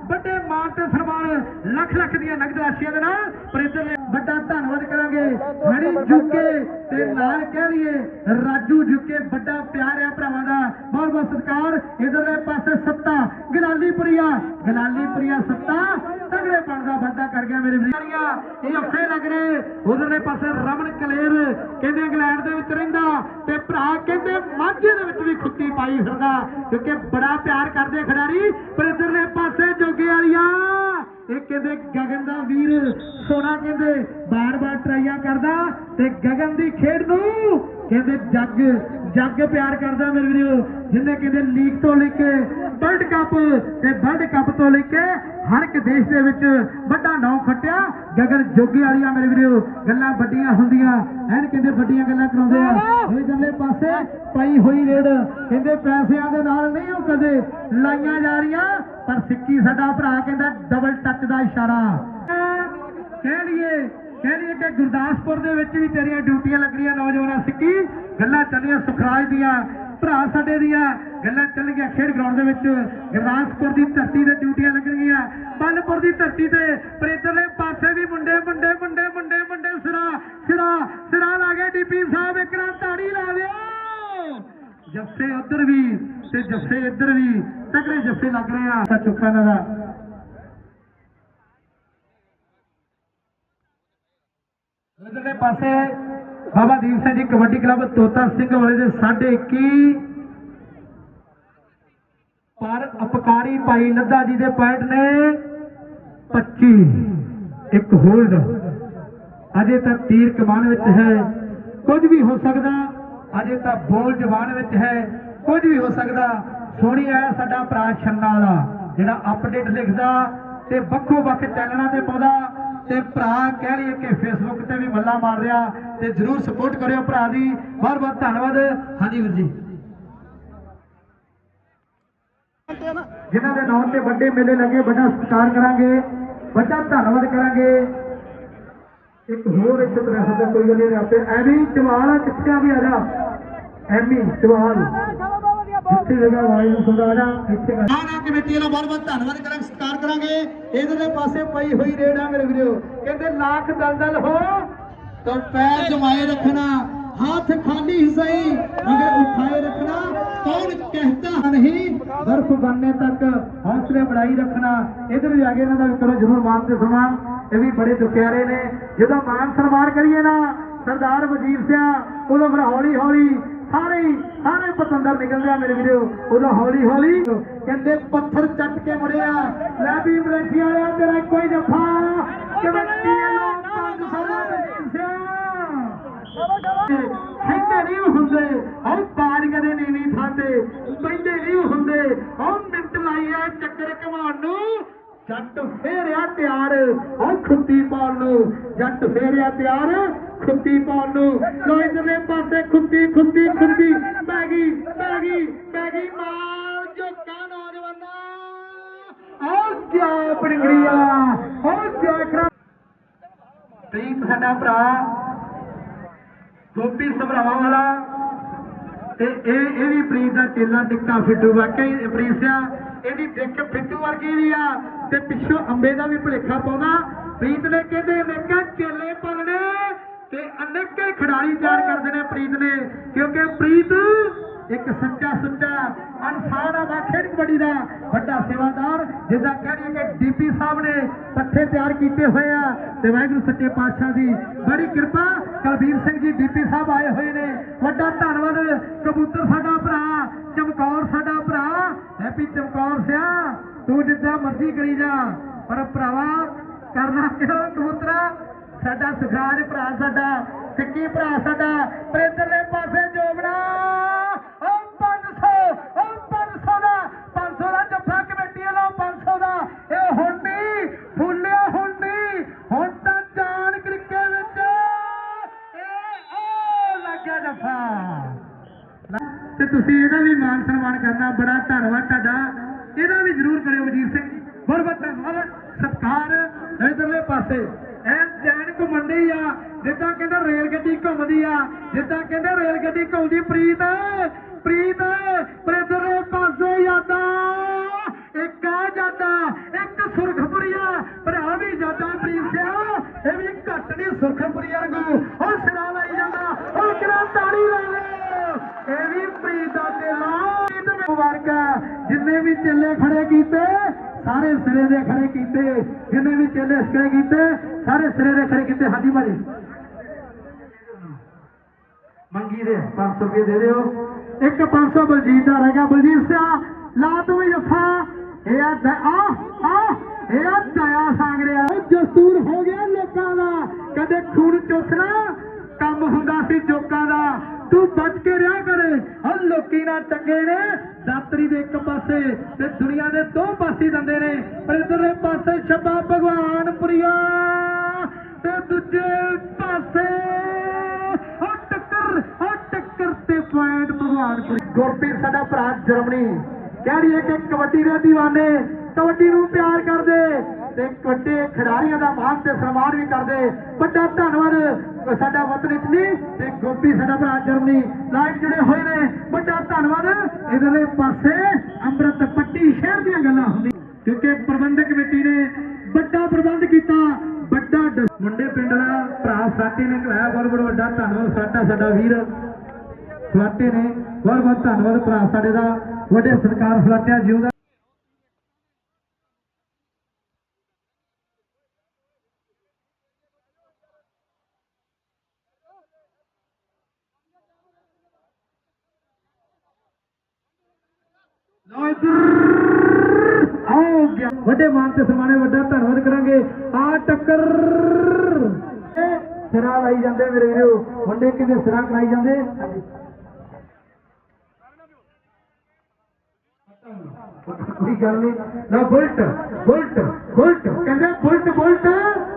ਵੱਡੇ ਮਾਣ ਤੇ ਸਨਮਾਨ ਲੱਖ ਲੱਖ ਦੀਆਂ ਨਗਦ ਰਾਸ਼ੀਆਂ ਦੇ ਨਾਲ ਪਰ ਇੱਧਰ ਵੱਡਾ ਧੰਨਵਾਦ ਕਰਾਂਗੇ। ਹਣੀ ਜੁਕੇ ਤੇ ਨਾਲ ਕਹਿ ਲਈਏ, ਰਾਜੂ ਜੁਕੇ ਵੱਡਾ ਪਿਆਰ ਆ ਭਰਾਵਾਂ ਦਾ। ਬਹੁਤ ਬਹੁਤ ਸਤਿਕਾਰ। ਇਧਰਲੇ ਪਾਸੇ ਸੱਤਾ ਗਲਾਲੀ ਗਲਾਲੀਪੁਰੀਆ। ਗਲਾਲੀਪੁਰੀਆ ਸੱਤਾ, ਤਗੜੇ ਪਣ ਦਾ ਵਾਅਦਾ ਕਰ ਗਿਆ ਮੇਰੇ ਵੀਰੀਆਂ ਇਹ ਔਖੇ ਲੱਗ ਰਹੇ। ਉਧਰਲੇ ਪਾਸੇ ਰਮਨ ਕਲੇਰ, ਕਹਿੰਦੇ ਇੰਗਲੈਂਡ ਦੇ ਵਿੱਚ ਰਹਿੰਦਾ। ਤੇ ਭਰਾ ਕਹਿੰਦੇ ਮਾਝੇ ਦੇ ਵਿੱਚ ਵੀ ਖੁੱਤੀ ਪਾਈ ਫਿਰਦਾ। ਕਿਉਂਕਿ ਬੜਾ ਪਿਆਰ ਕਰਦੇ ਖਿਡਾਰੀ, ਪਰ ਇਧਰਲੇ ਪਾਸੇ ਜੋਗੇ ਵਾਲੀਆਂ ਇਹ ਕਹਿੰਦੇ ਗਗਨ ਦਾ ਵੀਰ ਸੋਨਾ ਕਹਿੰਦੇ ਬਾਰ-ਬਾਰ ਟਰਾਈਆਂ ਕਰਦਾ ਤੇ ਗਗਨ ਦੀ ਖੇਡ ਨੂੰ ਕਹਿੰਦੇ ਜੱਗ ਜੱਗ ਪਿਆਰ ਕਰਦਾ ਮੇਰੇ ਵੀਰੋ ਜਿੰਨੇ ਕਹਿੰਦੇ ਲੀਗ ਤੋਂ ਲੈ ਕੇ ਵਰਲਡ ਕੱਪ ਤੇ ਵਰਲਡ ਕੱਪ ਤੋਂ ਲੈ ਕੇ ਹਰ ਇੱਕ ਦੇਸ਼ ਦੇ ਵਿੱਚ ਵੱਡਾ ਨਾਮ ਖੱਟਿਆ ਗਗਨ ਜੋਗੀ ਵਾਲੀਆਂ ਮੇਰੇ ਵੀਰੋ ਗੱਲਾਂ ਵੱਡੀਆਂ ਹੁੰਦੀਆਂ ਐਨ ਕਹਿੰਦੇ ਵੱਡੀਆਂ ਗੱਲਾਂ ਕਰਾਉਂਦੇ ਆ। ਪਾਸੇ ਪਾਈ ਹੋਈ ਰੇਡ। ਕਹਿੰਦੇ ਪੈਸਿਆਂ ਦੇ ਨਾਲ ਨਹੀਂ ਉਹ ਕਦੇ ਲਾਈਆਂ ਜਾ ਰਹੀਆਂ, ਪਰ ਸਿੱਕੀ ਸਾਡਾ ਭਰਾ ਕਹਿੰਦਾ ਡਬਲ ਟੱਚ ਦਾ ਇਸ਼ਾਰਾ। ਕਹਿ ਲਈਏ ਕਹਿ ਲਈਏ ਕਿ ਗੁਰਦਾਸਪੁਰ ਦੇ ਵਿੱਚ ਵੀ ਤੇਰੀਆਂ ਡਿਊਟੀਆਂ ਲੱਗਣੀਆਂ ਨੌਜਵਾਨਾਂ ਸਿੱਕੀ। ਗੱਲਾਂ ਚੱਲੀਆਂ ਸੁਖਰਾਜ ਦੀਆਂ। ਭਰਾ ਸਾਡੇ ਦੀਆਂ ਗੱਲਾਂ ਚੱਲ ਖੇਡ ਗਰਾਊਂਡ ਦੇ ਵਿੱਚ। ਗੁਰਦਾਸਪੁਰ ਦੀ ਧਰਤੀ ਤੇ ਡਿਊਟੀਆਂ ਲੱਗਣਗੀਆਂ ਬਲਪੁਰ ਦੀ ਧਰਤੀ ਤੇ ਪਰ ਇਧਰਲੇ ਪਾਸੇ ਵੀ ਮੁੰਡੇ ਮੁੰਡੇ ਮੁੰਡੇ ਮੁੰਡੇ ਮੁੰਡੇ ਸਿਰਾ ਸਿਰਾ ਸਿਰਾ ਲਾ ਗਏ ਡੀਪੀ ਸਾਹਿਬ ਇੱਕ ਰਾਂ ਤਾੜੀ ਲਾ ਦਿਓ। ਜੱਫੇ ਉਧਰ ਵੀ ਤੇ ਜੱਫੇ ਇੱਧਰ ਵੀ। ਤਕੜੇ ਜੱਫੇ ਲੱਗ ਰਹੇ ਆ। ਤਾਂ ਚੁੱਕਾ ਨਾ ਦਾ। ਇਧਰਲੇ ਪਾਸੇ ਬਾਬਾ ਦੀਪ ਸਿੰਘ ਜੀ, ਕਬੱਡੀ ਕਲੱਬ ਤੋਤਾ ਸਿੰਘ ਵਾਲੇ ਦੇ 21 ਪਰ ਅਪਕਾਰੀ ਭਾਈ ਲੱਦਾ ਜੀ ਦੇ ਪੁਆਇੰਟ ਨੇ 25 ਇੱਕ ਹੋਲਡ। ਅਜੇ ਤਾਂ ਤੀਰ ਕਮਾਨ ਵਿੱਚ ਹੈ। ਕੁਝ ਵੀ ਹੋ ਸਕਦਾ, ਅਜੇ ਤਾਂ ਬੋਲ ਜਵਾਨ ਵਿੱਚ ਹੈ। ਕੁਝ ਵੀ ਹੋ ਸਕਦਾ ਸੋਹਣੀ ਆਇਆ ਸਾਡਾ ਭਰਾ ਛੰਨਾ ਵਾਲਾ, ਜਿਹੜਾ ਅਪਡੇਟ ਲਿਖਦਾ ਤੇ ਵੱਖੋ ਵੱਖ ਚੈਨਲਾਂ ਤੇ ਪਾਉਂਦਾ। ਤੇ ਭਰਾ ਕਹਿ ਲਈਏ ਕਿ ਫੇਸਬੁੱਕ ਤੇ ਵੀ ਮੱਲਾ ਮਾਰ ਰਿਹਾ ਤੇ ਜਰੂਰ ਸਪੋਰਟ ਕਰਿਓ ਭਰਾ ਦੀ। ਬਹੁਤ ਬਹੁਤ ਧੰਨਵਾਦ। ਹਾਂਜੀ ਵੀਰ ਜੀ। ਜਿਨ੍ਹਾਂ ਦੇ ਨਾਮ ਤੇ ਵੱਡੇ ਮੇਲੇ ਲੱਗੇ, ਵੱਡਾ ਸਤਿਕਾਰ ਕਰਾਂਗੇ, ਵੱਡਾ ਧੰਨਵਾਦ ਕਰਾਂਗੇ। ਇੱਕ ਹੋਰ ਇੱਕ ਤਰ੍ਹਾਂ ਦਾ ਕੋਈ ਗੱਲ ਨਹੀਂ, ਆਪੇ ਐਵੇਂ ਚਵਾਲ ਕਿੱਥੇ ਆ ਗਿਆ ਐਵੇਂ ਚਵਾਲ ਨੂੰ ਨਾ ਕਮੇਟੀ ਵਾਲਾ ਬਹੁਤ ਬਹੁਤ ਧੰਨਵਾਦ ਕਰਾਂਗੇ, ਸਤਿਕਾਰ ਕਰਾਂਗੇ। ਇਧਰਲੇ ਪਾਸੇ ਪਈ ਹੋਈ ਰੇਡ ਆ ਮੇਰੇ ਵੀਰੋ। ਕਹਿੰਦੇ ਲੱਖ ਦਲਦਲ ਹੋ, ਤਾਂ ਪੈਰ ਜਮਾਏ ਰੱਖਣਾ, ਹੱਥ ਖਾਲੀ ਹੀ ਸਹੀ, ਮਗਰ ਉਠਾਏ ਰੱਖਣਾ, ਕੌਣ ਕਹਿਤਾ ਨਹੀਂ? ਬਰਫ ਬਣਨੇ ਤੱਕ ਹੌਸਲੇ ਬੜਾਈ ਰੱਖਣਾ। ਇਧਰ ਵੀ ਆਗੇ ਇਹਨਾਂ ਦਾ ਵੀ ਕਰੋ ਜਰੂਰ ਮਾਨ ਤੇ ਸਨਮਾਨ। ਇਹ ਵੀ ਬੜੇ ਦੁਖਿਆਰੇ ਨੇ। ਜਦੋਂ ਮਾਨ ਸਨਮਾਨ ਕਰੀਏ ਨਾ, ਸਰਦਾਰ ਵਜੀਰ ਸਿਆ ਉਦੋਂ ਫਿਰ ਹੌਲੀ ਸਾਰੇ ਸਾਰੇ ਪਤੰਦਰ ਨਿਕਲਦੇ ਆ ਮੇਰੇ ਵੀਰੋ। ਉਦੋਂ ਹੌਲੀ ਹੌਲੀ ਕਹਿੰਦੇ ਪੱਥਰ ਚੱਟ ਕੇ ਮੁੜਿਆ। ਲੈ ਵੀ ਮਲੇਸ਼ੀਆ ਵਾਲਿਆ, ਤੇਰਾ ਕੋਈ ਜਫਾ। ਕਬੱਡੀ ਵਾਲਾ 500 ਦਾ ਵਜੀਰ ਨਹੀਂ ਹੁੰਦੇ। ਉਹ ਬਾਜ ਕਦੇ ਨੀਵੀਂ ਥਾਂਦੇ ਬੈਂਦੇ ਨਹੀਂ ਹੁੰਦੇ। ਉਹ ਮਿੰਟ ਲਾਈਆ ਚੱਕਰ ਘਮਾਉਣ ਨੂੰ। ਜੱਟ ਫੇਰਿਆ ਤਿਆਰ, ਉਹ ਖੁੱਤੀ ਪਾਉਣ ਨੂੰ। ਜੱਟ ਫੇਰਿਆ ਤਿਆਰ, ਖੁੱਤੀ ਪਾਉਣ ਨੂੰ। ਲੋ ਇਧਰਲੇ ਪਾਸੇ ਖੁੱਤੀ ਖੁੱਤੀ ਖੁੱਤੀ। ਪੈ ਗਈ ਪੈ ਗਈ ਪੈ ਗਈ ਮਾਰ ਜੋਕਾ, ਨੌਜਵਾਨਾ। ਉਹ ਕਿਆ ਪੜਿੰਗੜੀਆ ਉਹ ਕਿਆ ਕਰਾ ਪ੍ਰੀਤ, ਸਾਡਾ ਭਰਾ, ਗੋਪੀ, ਸਭਰਾਵਾਂ ਵਾਲਾ। ਤੇ ਇਹ ਇਹ ਵੀ ਪ੍ਰੀਤ ਦਾ ਚੇਲਾ ਟਿੱਕਾ ਫਿੱਟੂ, ਵਾਕਈ ਪ੍ਰੀਤ ਸਿਆ ਇਹਦੀ ਦਿੱਖ ਫਿੱਟੂ ਵਰਗੀ ਵੀ ਆ। ਤੇ ਪਿੱਛੋਂ ਅੰਬੇ ਦਾ ਵੀ ਭੁਲੇਖਾ ਪਾਉਂਦਾ। ਪ੍ਰੀਤ ਨੇ ਕਹਿੰਦੇ ਅਨੇਕਾਂ ਚੇਲੇ ਪਲਣੇ ਤੇ ਅਨੇਕੇ ਖਿਡਾਰੀ ਤਿਆਰ ਕਰਦੇ ਨੇ ਪ੍ਰੀਤ ਨੇ, ਕਿਉਂਕਿ ਪ੍ਰੀਤ ਇੱਕ ਸੱਚਾ ਸੁੱਚਾ ਇਨਸਾਨ ਆ ਵਾ ਕਬੱਡੀ ਦਾ ਵੱਡਾ ਸੇਵਾਦਾਰ ਜਿੱਦਾਂ ਕਹਿੰਦੇ ਕਿ ਡੀਪੀ ਸਾਹਿਬ ਨੇ ਪੱਠੇ ਤਿਆਰ ਕੀਤੇ ਹੋਏ ਆ ਤੇ ਵਾਹਿਗੁਰੂ ਸੱਚੇ ਪਾਤਸ਼ਾਹ ਦੀ ਬੜੀ ਕਿਰਪਾ। ਕੁਲਬੀਰ ਸਿੰਘ ਜੀ, ਡੀਪੀ ਸਾਹਿਬ ਆਏ ਹੋਏ ਨੇ। ਵੱਡਾ ਧੰਨਵਾਦ। ਕਬੂਤਰ ਸਾਡਾ ਭਰਾ, ਚਮਕੌਰ ਸਾਡਾ ਭਰਾ। ਹੈਪੀ ਚਮਕੌਰ ਸਿਆ, ਤੂੰ ਜਿੱਦਾਂ ਮਰਜ਼ੀ ਕਰੀ ਜਾ, ਪਰ ਭਰਾਵਾ, ਕਰਨਾ ਕਿਉਂ ਕਬੂਤਰਾ? ਸਾਡਾ ਸੁਖਰਾਜ ਭਰਾ ਸਾਡਾ, ਸਿੱਕੀ ਭਰਾ ਸਾਡਾ, ਪਰ ਇੱਧਰਲੇ ਪਾਸੇ ਜੋਬਣਾ and ਮੰਗੀ ਦੇ 500 ਰੁਪਏ ਦੇ ਦਿਓ। ਇੱਕ 500 ਬਲਜੀਤ ਦਾ ਰਹਿ ਗਿਆ, ਬਲਜੀਤ ਸਿਆ, ਲਾ ਤੂੰ ਵੀ ਜੱਫਾ। ਇਹ ਆ ਆ ਆ, ਇਹ ਆ ਦਇਆ ਸਾਂਗ ਰਿਹਾ। ਹੋ ਗਿਆ ਲੋਕਾਂ ਦਾ। ਕਦੇ ਖੂਨ ਚੋਸਣਾ ਕੰਮ ਹੁੰਦਾ ਸੀ ਜੋਕਾਂ ਦਾ। ਤੂੰ ਬਚ ਕੇ ਰਿਹਾ ਕਰੇ। ਹਰ ਲੋਕੀ ਨਾਲ ਚੰਗੇ ਨੇ, ਦਾਤਰੀ ਦੇ ਇੱਕ ਪਾਸੇ ਤੇ ਦੁਨੀਆ ਦੇ ਦੋ ਪਾਸੇ ਦੰਦੇ ਨੇ। ਪਰ ਇਧਰਲੇ ਪਾਸੇ ਛੱਬਾ ਭਗਵਾਨ ਪ੍ਰਿਆ ਤੇ ਦੂਜੇ ਪਾਸੇ ਟੱਕਰ ਭਗਵਾਨ ਗੁਰਪ੍ਰੀਤ, ਸਾਡਾ ਭਰਾ ਜਰਮਨੀ। ਕਹਿ ਰਹੀ ਹੈ ਕਿ ਕਬੱਡੀ ਨੂੰ ਪਿਆਰ ਕਰਦੇ ਤੇ ਵੱਡੇ ਖਿਡਾਰੀਆਂ ਦਾ ਮਾਨ ਤੇ ਸਨਮਾਨ ਵੀ ਕਰਦੇ। ਵੱਡਾ ਧੰਨਵਾਦ ਸਾਡਾ ਵਤਨ ਇਟਲੀ ਤੇ ਗੋਪੀ ਸਾਡਾ ਭਰਾ ਜਰਮਨੀ। ਲਾਈਵ ਜੁੜੇ ਹੋਏ ਨੇ, ਵੱਡਾ ਧੰਨਵਾਦ। ਇਧਰਲੇ ਪਾਸੇ ਅੰਮ੍ਰਿਤ ਪੱਟੀ ਸ਼ਹਿਰ ਦੀਆਂ ਗੱਲਾਂ ਹੁੰਦੀ ਕਿਉਂਕਿ ਪ੍ਰਬੰਧਕ ਕਮੇਟੀ ਨੇ ਵੱਡਾ ਪ੍ਰਬੰਧ ਕੀਤਾ, ਵੱਡਾ ਮੁੰਡੇ ਪਿੰਡ ਦਾ ਭਰਾ ਸਾਥੀ ਨੇ ਖਲਾਇਆ ਬਹੁਤ ਫਰਾਟਾ ਸਾਡਾ ਵੀਰ। ਫਲਾਟੇ ਨੇ। ਬਹੁਤ ਬਹੁਤ ਧੰਨਵਾਦ ਭਰਾ ਸਾਡੇ ਦਾ। ਵੱਡੇ ਸਤਿਕਾਰ ਫਲਾਟਿਆ ਜਿਉਂਦਾ ਲਓ ਇੱਧਰ। ਆਓ ਗਿਆ ਵੱਡੇ ਮਾਨ ਤੇ ਸਨਮਾਨੇ ਵੱਡਾ ਧੰਨਵਾਦ ਕਰਾਂਗੇ। ਆ ਟੱਕਰ। ਇਹ ਸਿਰਾਂ ਲਾਈ ਜਾਂਦੇ ਮੇਰੇ ਵੀਰੋ। ਵੱਡੇ ਕਿਤੇ ਸਿਰਾਂ ਕਰਾਈ ਜਾਂਦੇ? ਕੋਈ ਗੱਲ ਨਹੀਂ। ਨਾ ਬੁਲਟ ਬੁਲਟ ਬੁਲਟ। ਕਹਿੰਦੇ ਬੁਲਟ ਬੁਲਟ।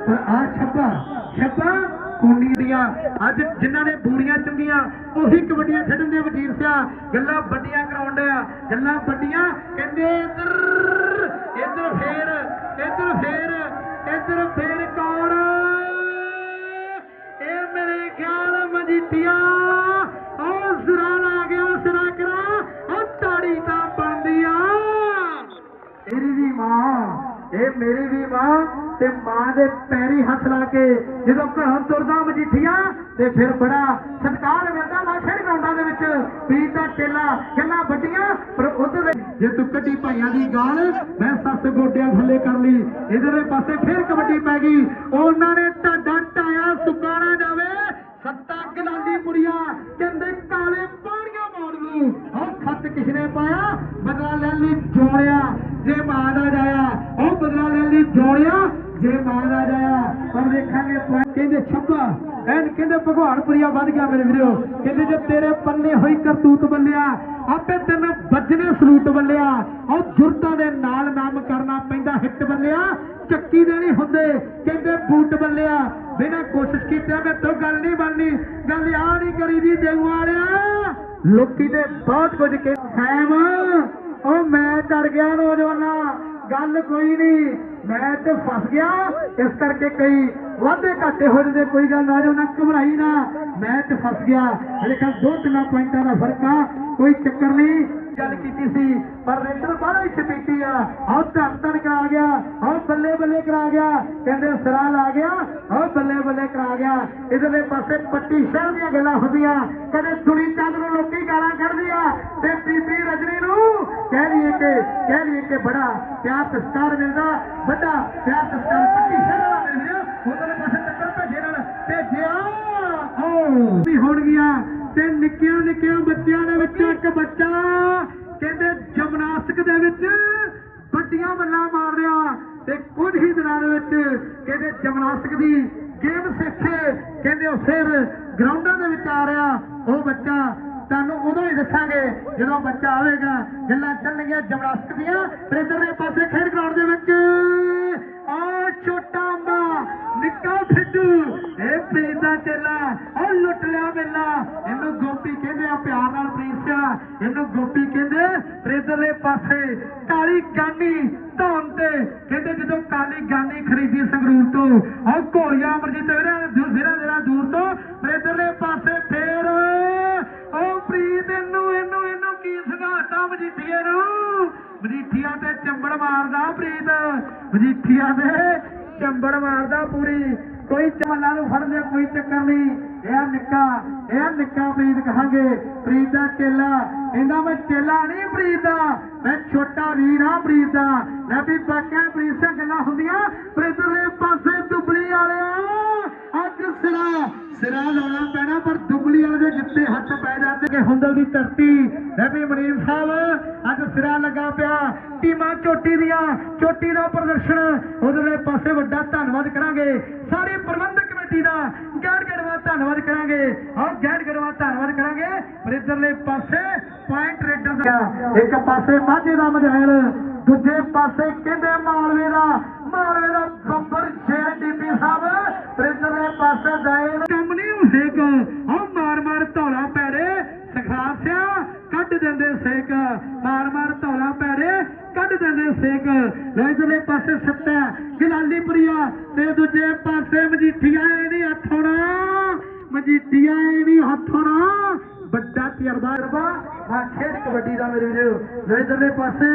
ਆ ਛੱਪਾ ਛੱਪਾ ਕੁੰਡੀਆਂ ਅੱਜ ਜਿਨ੍ਹਾਂ ਨੇ ਬੂਰੀਆਂ ਚੁੰਗੀਆਂ, ਉਹੀ ਕਬੱਡੀਆਂ ਖੇਡਣ ਦੇ ਵਜ਼ੀਰ ਸਿਆ। ਗੱਲਾਂ ਵੱਡੀਆਂ ਕਰਾਉਣ ਆ ਗੱਲਾਂ ਵੱਡੀਆਂ, ਕਹਿੰਦੇ ਇੱਧਰ ਇੱਧਰ ਫੇਰ ਇੱਧਰ ਫੇਰ। ਖਿਆਲ ਉਹ ਸਿਰਾ ਲਾ ਗਿਆ, ਸਿਰਾ ਕਰਾ। ਉਹ ਤਾੜੀ ਤਾਂ ਬਣਦੀ ਆ ਮੇਰੀ ਵੀ ਮਾਂ, ਇਹ ਮੇਰੀ ਵੀ ਮਾਂ ਤੇ ਮਾਂ ਦੇ ਪੈਰੀ ਹੱਥ ਲਾ ਕੇ ਜਦੋਂ ਘਰੋਂ ਤੁਰਦਾ ਮਜੀਠੀਆ ਤੇ ਫਿਰ ਬੜਾ ਸਤਿਕਾਰ ਮਿਲਦਾ ਵਾ ਖੇਡ ਦੇ ਵਿੱਚ। ਪੀਰ ਦਾ ਚੇਲਾ, ਗੱਲਾਂ ਵੱਡੀਆਂ, ਪਰ ਉਧਰ ਜੇ ਤੂੰ ਕੱਟੀ ਭਾਈਆਂ ਦੀ ਗਾਲ, ਮੈਂ ਸੱਸ ਗੋਡਿਆਂ ਥੱਲੇ ਕਰ ਲਈ। ਇਧਰਲੇ ਪਾਸੇ ਫਿਰ ਕਬੱਡੀ ਪੈ ਗਈ। ਉਹਨਾਂ ਨੇ ਢਾਡਾ ਢਾਇਆ ਸੁਕਾਣਾ ਜਾਵੇ ਸੱਤਾ ਗਲਾਲੀ ਪੁਰੀਆ ਕਹਿੰਦੇ ਕਾਲੇ ਪਾਣੀਆਂ ਮੋੜ ਨੂੰ। ਉਹ ਖੱਤ ਕਿਸਨੇ ਪਾਇਆ? ਬਦਲਾ ਲੈਣ ਲਈ ਜੋੜਿਆ, ਜੇ ਮਾਂ ਦਾ ਜਾਇਆ, ਉਹ ਬਦਲਾ ਲੈਣ ਲਈ ਜੋੜਿਆ, ਜੇ ਮਾਂ ਦਾ ਜਾਇਆ। ਪਰ ਦੇਖਾਂਗੇ ਕਹਿੰਦੇ ਛੱਪਾ ਐਨ ਕਹਿੰਦੇ ਭਗਵਾਨਪੁਰੀਆ ਵੱਧ ਗਿਆ ਮੇਰੇ ਵੀਰੋ। ਕਹਿੰਦੇ ਜੇ ਤੇਰੇ ਪੱਲੇ ਹੋਈ ਕਰਤੂਤ ਬੱਲਿਆ ਆਪੇ ਤੈਨੂੰ ਵੱਜਣੇ ਸਲੂਟ ਬੱਲਿਆ ਉਹ ਜੁਰਤਾਂ ਦੇ ਨਾਲ ਨਾਮ ਕਰਨਾ ਪੈਂਦਾ ਹਿੱਟ ਬੱਲਿਆ ਚੱਕੀ ਦੇ ਨਹੀਂ ਹੁੰਦੇ। ਕਹਿੰਦੇ ਬੂਟ ਬੱਲਿਆ ਬਿਨਾਂ ਕੋਸ਼ਿਸ਼ ਕੀਤੀ ਮੈਂ ਤੋਂ ਗੱਲ ਨਹੀਂ ਬਣਨੀ। ਗੱਲ ਆ ਨਹੀਂ ਕਰੀ ਦੀ ਦੇਉ ਵਾਲਿਆ। ਲੋਕੀ ਤੇ ਬਹੁਤ ਕੁਝ ਕਿ ਸੈਮ, ਉਹ ਮੈਂ ਚੜ ਗਿਆ ਨੌਜਵਾਨਾ, ਗੱਲ ਕੋਈ ਨਹੀਂ। ਮੈਂ ਤੇ ਫਸ ਗਿਆ। ਇਸ ਕਰਕੇ ਕਈ ਵਾਧੇ ਘਾਟੇ ਹੋ ਜਾਂਦੇ, ਕੋਈ ਗੱਲ ਨਾ ਜੋ ਨਾ ਘਬਰਾਈ ਨਾ। ਮੈਂ ਤੇ ਫਸ ਗਿਆ। ਹਲੇ ਕੱਲ ਦੋ ਤਿੰਨ ਪੁਆਇੰਟਾਂ ਦਾ ਫ਼ਰਕ ਆ। ਕੋਈ ਚੱਕਰ ਨਹੀਂ। ਗੱਲ ਕੀਤੀ ਸੀ, ਪਰ ਰੇਡਰ ਬਾਹਰ ਵਿੱਚ ਪੀਤੀ ਆ। ਆਹ ਧੰਨ ਧੰਨ ਕਰਾ ਗਿਆ ਆਹ ਬੱਲੇ ਬੱਲੇ ਕਰਾ ਗਿਆ। ਕਹਿੰਦੇ ਸਰਾ ਲਾ ਗਿਆ ਆਹ ਬੱਲੇ ਬੱਲੇ ਕਰਾ ਗਿਆ। ਇਧਰਲੇ ਪਾਸੇ ਪੱਟੀ ਸ਼ਹਿਰ ਦੀਆਂ ਗੱਲਾਂ ਹੁੰਦੀਆਂ। ਕਦੇ ਸੁਣੀ ਚੰਦ ਨੂੰ ਲੋਕੀ ਗਾਲਾਂ ਕੱਢਦੇ ਆ ਤੇ ਬੀਬੀ ਰਜਨੀ ਨੂੰ ਕਹਿ ਲਈਏ ਕਿ, ਕਹਿ ਲਈਏ ਕਿ ਬੜਾ ਪਿਆਰ ਸਤਿਕਾਰ ਮਿਲਦਾ, ਵੱਡਾ ਪਿਆਰ ਸਤਿਕਾਰ ਪੱਟੀ ਸ਼ਹਿਰ ਦਾ ਮਿਲ ਰਿਹਾ ਉਧਰਲੇ ਪਾਸੇ ਟੱਕਰ ਭੇਜੇ ਨਾਲ ਭੇਜਿਆ ਓ ਵੀ ਹੋਣਗੀਆਂ। ਤੇ ਨਿੱਕੀਆਂ ਨਿੱਕੀਆਂ ਬੱਚਿਆਂ ਦੇ ਵਿੱਚ ਇੱਕ ਬੱਚਾ ਕਹਿੰਦੇ ਜਿਮਨਾਸਟਿਕ ਦੇ ਵਿੱਚ ਵੱਡੀਆਂ ਮੱਲਾਂ ਮਾਰ ਰਿਹਾ ਤੇ ਕੁਝ ਹੀ ਦਿਨਾਂ ਦੇ ਵਿੱਚ ਕਹਿੰਦੇ ਜਿਮਨਾਸਟਿਕ ਦੀ ਗੇਮ ਸਿੱਖੇ ਕਹਿੰਦੇ ਉਹ ਫਿਰ ਗਰਾਊਂਡਾਂ ਦੇ ਵਿੱਚ ਆ ਰਿਹਾ, ਉਹ ਬੱਚਾ। ਤੁਹਾਨੂੰ ਉਦੋਂ ਹੀ ਦੱਸਾਂਗੇ ਜਦੋਂ ਬੱਚਾ ਆਵੇਗਾ, ਗੱਲਾਂ ਚੱਲਣਗੀਆਂ ਜਿਮਨਾਸਟਿਕ ਦੀਆਂ। ਫਿਰ ਇੱਧਰਲੇ ਪਾਸੇ ਖੇਡ ਗਰਾਊਂਡ ਦੇ ਵਿੱਚ ਆ ਛੋਟਾ ਅੰਬਾ, ਨਿੱਕਾ ਫਿੱਟੂ ਇਹ ਪ੍ਰੀਤ ਦਾ ਚੇਲਾ ਉਹ ਲੁੱਟ ਲਿਆ ਮੇਲਾ ਇਹਨੂੰ ਗੋਪੀ ਕਹਿੰਦੇ ਆ, ਪਿਆਰ ਨਾਲ ਪ੍ਰੀਸਿਆ ਇਹਨੂੰ ਗੋਪੀ ਕਹਿੰਦੇ ਫਿਰ ਪਾਸੇ ਕਾਲੀ ਗਾਨੀ ਧੌਣ ਤੇ। ਕਹਿੰਦੇ ਜਦੋਂ ਕਾਲੀ ਗਾਨੀ ਖਰੀਦੀ ਸੰਗਰੂਰ ਤੋਂ ਉਹ ਘੋੜੀਆਂ ਅਮਰਜੀਤ ਵੀਰਾਂ ਵੀਰਾਂ ਜਿਹੜਾ ਦੂਰ ਤੋਂ ਫਿਰ ਪਾਸੇ ਫੇਰ ਉਹ ਪ੍ਰੀਤ, ਇਹਨੂੰ ਇਹਨੂੰ ਇਹਨੂੰ ਕੀ ਸੰਘਾਤਾ ਮਜੀਠੀਏ ਨੂੰ? ਮਜੀਠੀਆ ਤੇ ਚੰਬੜ ਮਾਰਦਾ ਪ੍ਰੀਤ। ਮਜੀਠੀਆ ਤੇ ਚੰਬੜ ਮਾਰਦਾ ਪੂਰੀ। ਕੋਈ ਚਮਲਾ ਨੂੰ ਫੜਦੇ ਕੋਈ ਚੱਕਰ ਨਹੀਂ। ਇਹ ਨਿੱਕਾ ਇਹ ਨਿੱਕਾ ਪ੍ਰੀਤ ਕਹਾਂਗੇ। ਪ੍ਰੀਤ ਦਾ ਚੇਲਾ ਇਹਦਾ ਮੈਂ ਚੇਲਾ ਨਹੀਂ ਪ੍ਰੀਤ ਦਾ। ਮੈਂ ਛੋਟਾ ਵੀਰ ਹਾਂ ਪ੍ਰੀਤ ਦਾ। ਲੈ ਵੀ ਬਾਕਿਆ ਪ੍ਰੀਤ ਸੇ ਗੱਲਾਂ ਹੁੰਦੀਆਂ। ਪ੍ਰੀਤ ਦੇ ਪਾਸੇ ਦੁਬਲੀ ਵਾਲਿਆ ਸਿਰਾ ਸਿਰਾ ਲਾਉਣਾ ਪੈਣਾ, ਪਰ ਦੁਬਲੀ ਵਾਲੇ ਦੇ ਜਿੱਤੇ ਹੱਥ ਪੈ ਜਾਂਦੇ ਕਿ ਹੁੰਦਲ ਦੀ ਧਰਤੀ। ਲੈ ਮਨੀਮ ਸਾਹਿਬ, ਅੱਜ ਸਿਰਾ ਲੱਗਾ ਪਿਆ। ਟੀਮਾਂ ਚੋਟੀ ਦੀਆਂ, ਚੋਟੀ ਦਾ ਪ੍ਰਦਰਸ਼ਨ। ਉਧਰਲੇ ਪਾਸੇ ਵੱਡਾ ਧੰਨਵਾਦ ਕਰਾਂਗੇ। ਸਾਰੀ ਪ੍ਰਬੰਧਕ ਕਮੇਟੀ ਦਾ ਗੈਰ ਧੰਨਵਾਦ ਕਰਾਂਗੇ। ਔਰ ਗੈਰ ਧੰਨਵਾਦ ਕਰਾਂਗੇ। ਪਰ ਇਧਰਲੇ ਪਾਸੇ ਪੁਆਇੰਟ ਰੇਡਰ ਦਾ। ਇੱਕ ਪਾਸੇ ਮਾਝੇ ਦਾ ਮਝੈਲ, ਦੂਜੇ ਪਾਸੇ ਕਹਿੰਦੇ ਮਾਲਵੇ ਦਾ। ਮਾਲਵੇ ਦਾ ਬੰਬਰ ਸ਼ੇਰ ਡੀਪੀ ਸਾਹਿਬ। ਪਰ ਇਧਰਲੇ ਪਾਸੇ ਗਏ ਕੰਮ ਨਹੀਂ ਹੋਏਗਾ ਉਹ ਮਾਰ ਮਾਰ ਧੌਲਾ ਪੈੜੇ ਸਖਾਸਿਆ ਕੱਢ ਦਿੰਦੇ ਸੇਕ ਮਾਰ ਮਾਰ ਧੌਲਾ ਪੈੜੇ ਕੱਢ ਦਿੰਦੇ ਸੇਕ ਲੈ ਇਧਰਲੇ ਪਾਸੇ ਸੱਤਾ ਗਿਲਾਲੀ ਪ੍ਰਿਆ ਤੇ ਦੂਜੇ ਪਾਸੇ ਮਜੀਠੀਆ ਇਹ ਨਹੀਂ ਹੱਥੋਣਾ ਮਜੀਠੀਆ ਇਹ ਨਹੀਂ ਹੱਥੋਣਾ ਵੱਡਾ ਤਜਰਬਾ। ਰਬਾ ਆ ਖੇਡ ਕਬੱਡੀ ਦਾ ਮੇਰੇ ਵੀਰੋ। ਲੈ ਇਧਰਲੇ ਪਾਸੇ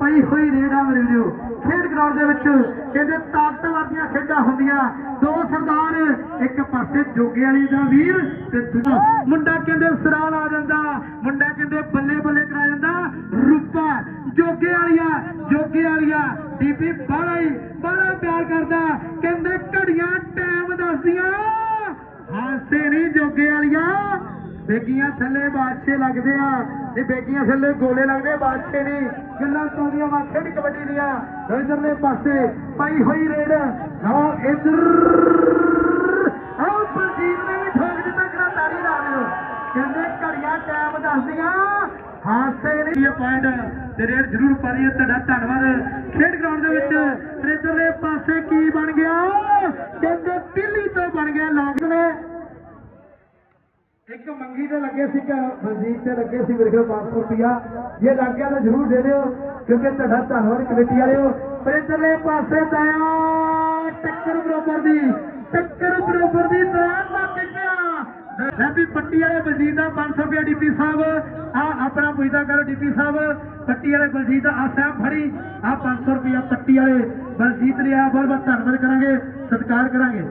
ਪਈ ਹੋਈ ਰੇਡ ਆ ਮੇਰੇ ਵੀਰੋ। ਖੇਡ ਗਰਾਊਂਡ ਦੇ ਵਿੱਚ ਕਹਿੰਦੇ ਤਾਕਤਵਰ ਦੀਆਂ ਖੇਡਾਂ ਹੁੰਦੀਆਂ। ਦੋ ਸਰਦਾਰ, ਇੱਕ ਪਾਸੇ ਜੋਗੇ ਵਾਲੀ ਦਾ ਵੀਰ ਤੇ ਦੂਜਾ। ਮੁੰਡਾ ਕਹਿੰਦੇ ਸਰਾਲ ਆ ਜਾਂਦਾ, ਮੁੰਡਾ ਕਹਿੰਦੇ ਬੱਲੇ ਬੱਲੇ ਕਰਾ ਜਾਂਦਾ। ਰੂਪਾ ਜੋਗੇ ਵਾਲੀਆ ਜੋਗੇ ਵਾਲੀਆ। ਬੀਬੀ ਬੜਾ ਹੀ ਬੜਾ ਪਿਆਰ ਕਰਦਾ। ਕਹਿੰਦੇ ਘੜੀਆਂ ਟਾਈਮ ਦੱਸਦੀਆਂ। ਹਾਸੇ ਨਹੀਂ ਜੋਗੇ ਵਾਲੀਆ। ਬੇਗੀਆਂ ਥੱਲੇ ਬਾਦਸ਼ੇ ਲੱਗਦੇ ਆ। ਇਹ ਬੇਗੀਆਂ ਥੱਲੇ ਗੋਲੇ ਲੱਗਦੇ ਆ, ਬਾਦਸ਼ੇ ਗੱਲਾਂ ਤੋਦੀਆਂ ਵਾ ਖੇਡ ਕਬੱਡੀ ਦੀਆਂ। ਇਧਰਲੇ ਪਾਸੇ ਪਾਈ ਹੋਈ ਰੇਡ। ਆਓ ਇਧਰ। ਆਓ ਬਲਜੀਤ ਨੇ ਵੀ ਠੋਕ ਦਿੱਤਾ ਕਿਹੜਾ ਤਾੜੀ ਲਾ ਦਿਓ ਕਹਿੰਦੇ ਘੜੀਆਂ ਟਾਈਮ ਦੱਸਦੀਆਂ। ਹਾਸੇ ਨਹੀਂ ਇਹ ਪੁਆਇੰਟ ਤੇ ਰੇਡ ਜ਼ਰੂਰ ਪਾ ਰਹੀ ਤੁਹਾਡਾ ਧੰਨਵਾਦ। ਖੇਡ ਗਰਾਊਂਡ ਦੇ ਵਿੱਚ ਤੇ ਇਧਰਲੇ ਪਾਸੇ ਕੀ ਬਣ ਗਿਆ? ਕਹਿੰਦੇ ਦਿੱਲੀ ਤੋਂ ਬਣ ਗਿਆ ਲੋਕ ਨੇ। ਇੱਕ ਮੰਗੀ ਤੇ ਲੱਗੇ ਸੀ ਕਿ ਵਜ਼ੀਰ ਤੇ ਲੱਗੇ ਸੀ ਮੇਰੇ ਕੋਲ 500 ਰੁਪਿਆ ਜੇ ਲੱਗ ਗਿਆ ਤਾਂ ਜ਼ਰੂਰ ਦੇ ਦਿਓ, ਕਿਉਂਕਿ ਤੁਹਾਡਾ ਧੰਨਵਾਦ ਕਮੇਟੀ ਵਾਲਿਓ। ਪਰ ਇਧਰਲੇ ਪਾਸੇ ਦਇਆ ਟੱਕਰ ਬਰੋਬਰ ਦੀ, ਟੱਕਰ ਬਰੋਬਰ ਦੀ ਦਇਆ ਲੱਗ ਗਿਆ ਲੈ ਵੀ ਪੱਟੀ ਵਾਲੇ ਵਜ਼ੀਰ ਦਾ 500 ਰੁਪਿਆ ਡੀਪੀ ਸਾਹਿਬ। ਆ ਆਪਣਾ ਪੁੱਛਦਾ ਕਰੋ ਡੀਪੀ ਸਾਹਿਬ, ਪੱਟੀ ਵਾਲੇ ਬਲਜੀਤ ਦਾ ਆ ਸਾਹਿਬ ਫੜੀ। ਆ 500 ਰੁਪਿਆ ਪੱਟੀ ਵਾਲੇ ਬਲਜੀਤ ਲਿਆ ਬਹੁਤ ਬਹੁਤ ਧੰਨਵਾਦ ਕਰਾਂਗੇ, ਸਤਿਕਾਰ ਕਰਾਂਗੇ।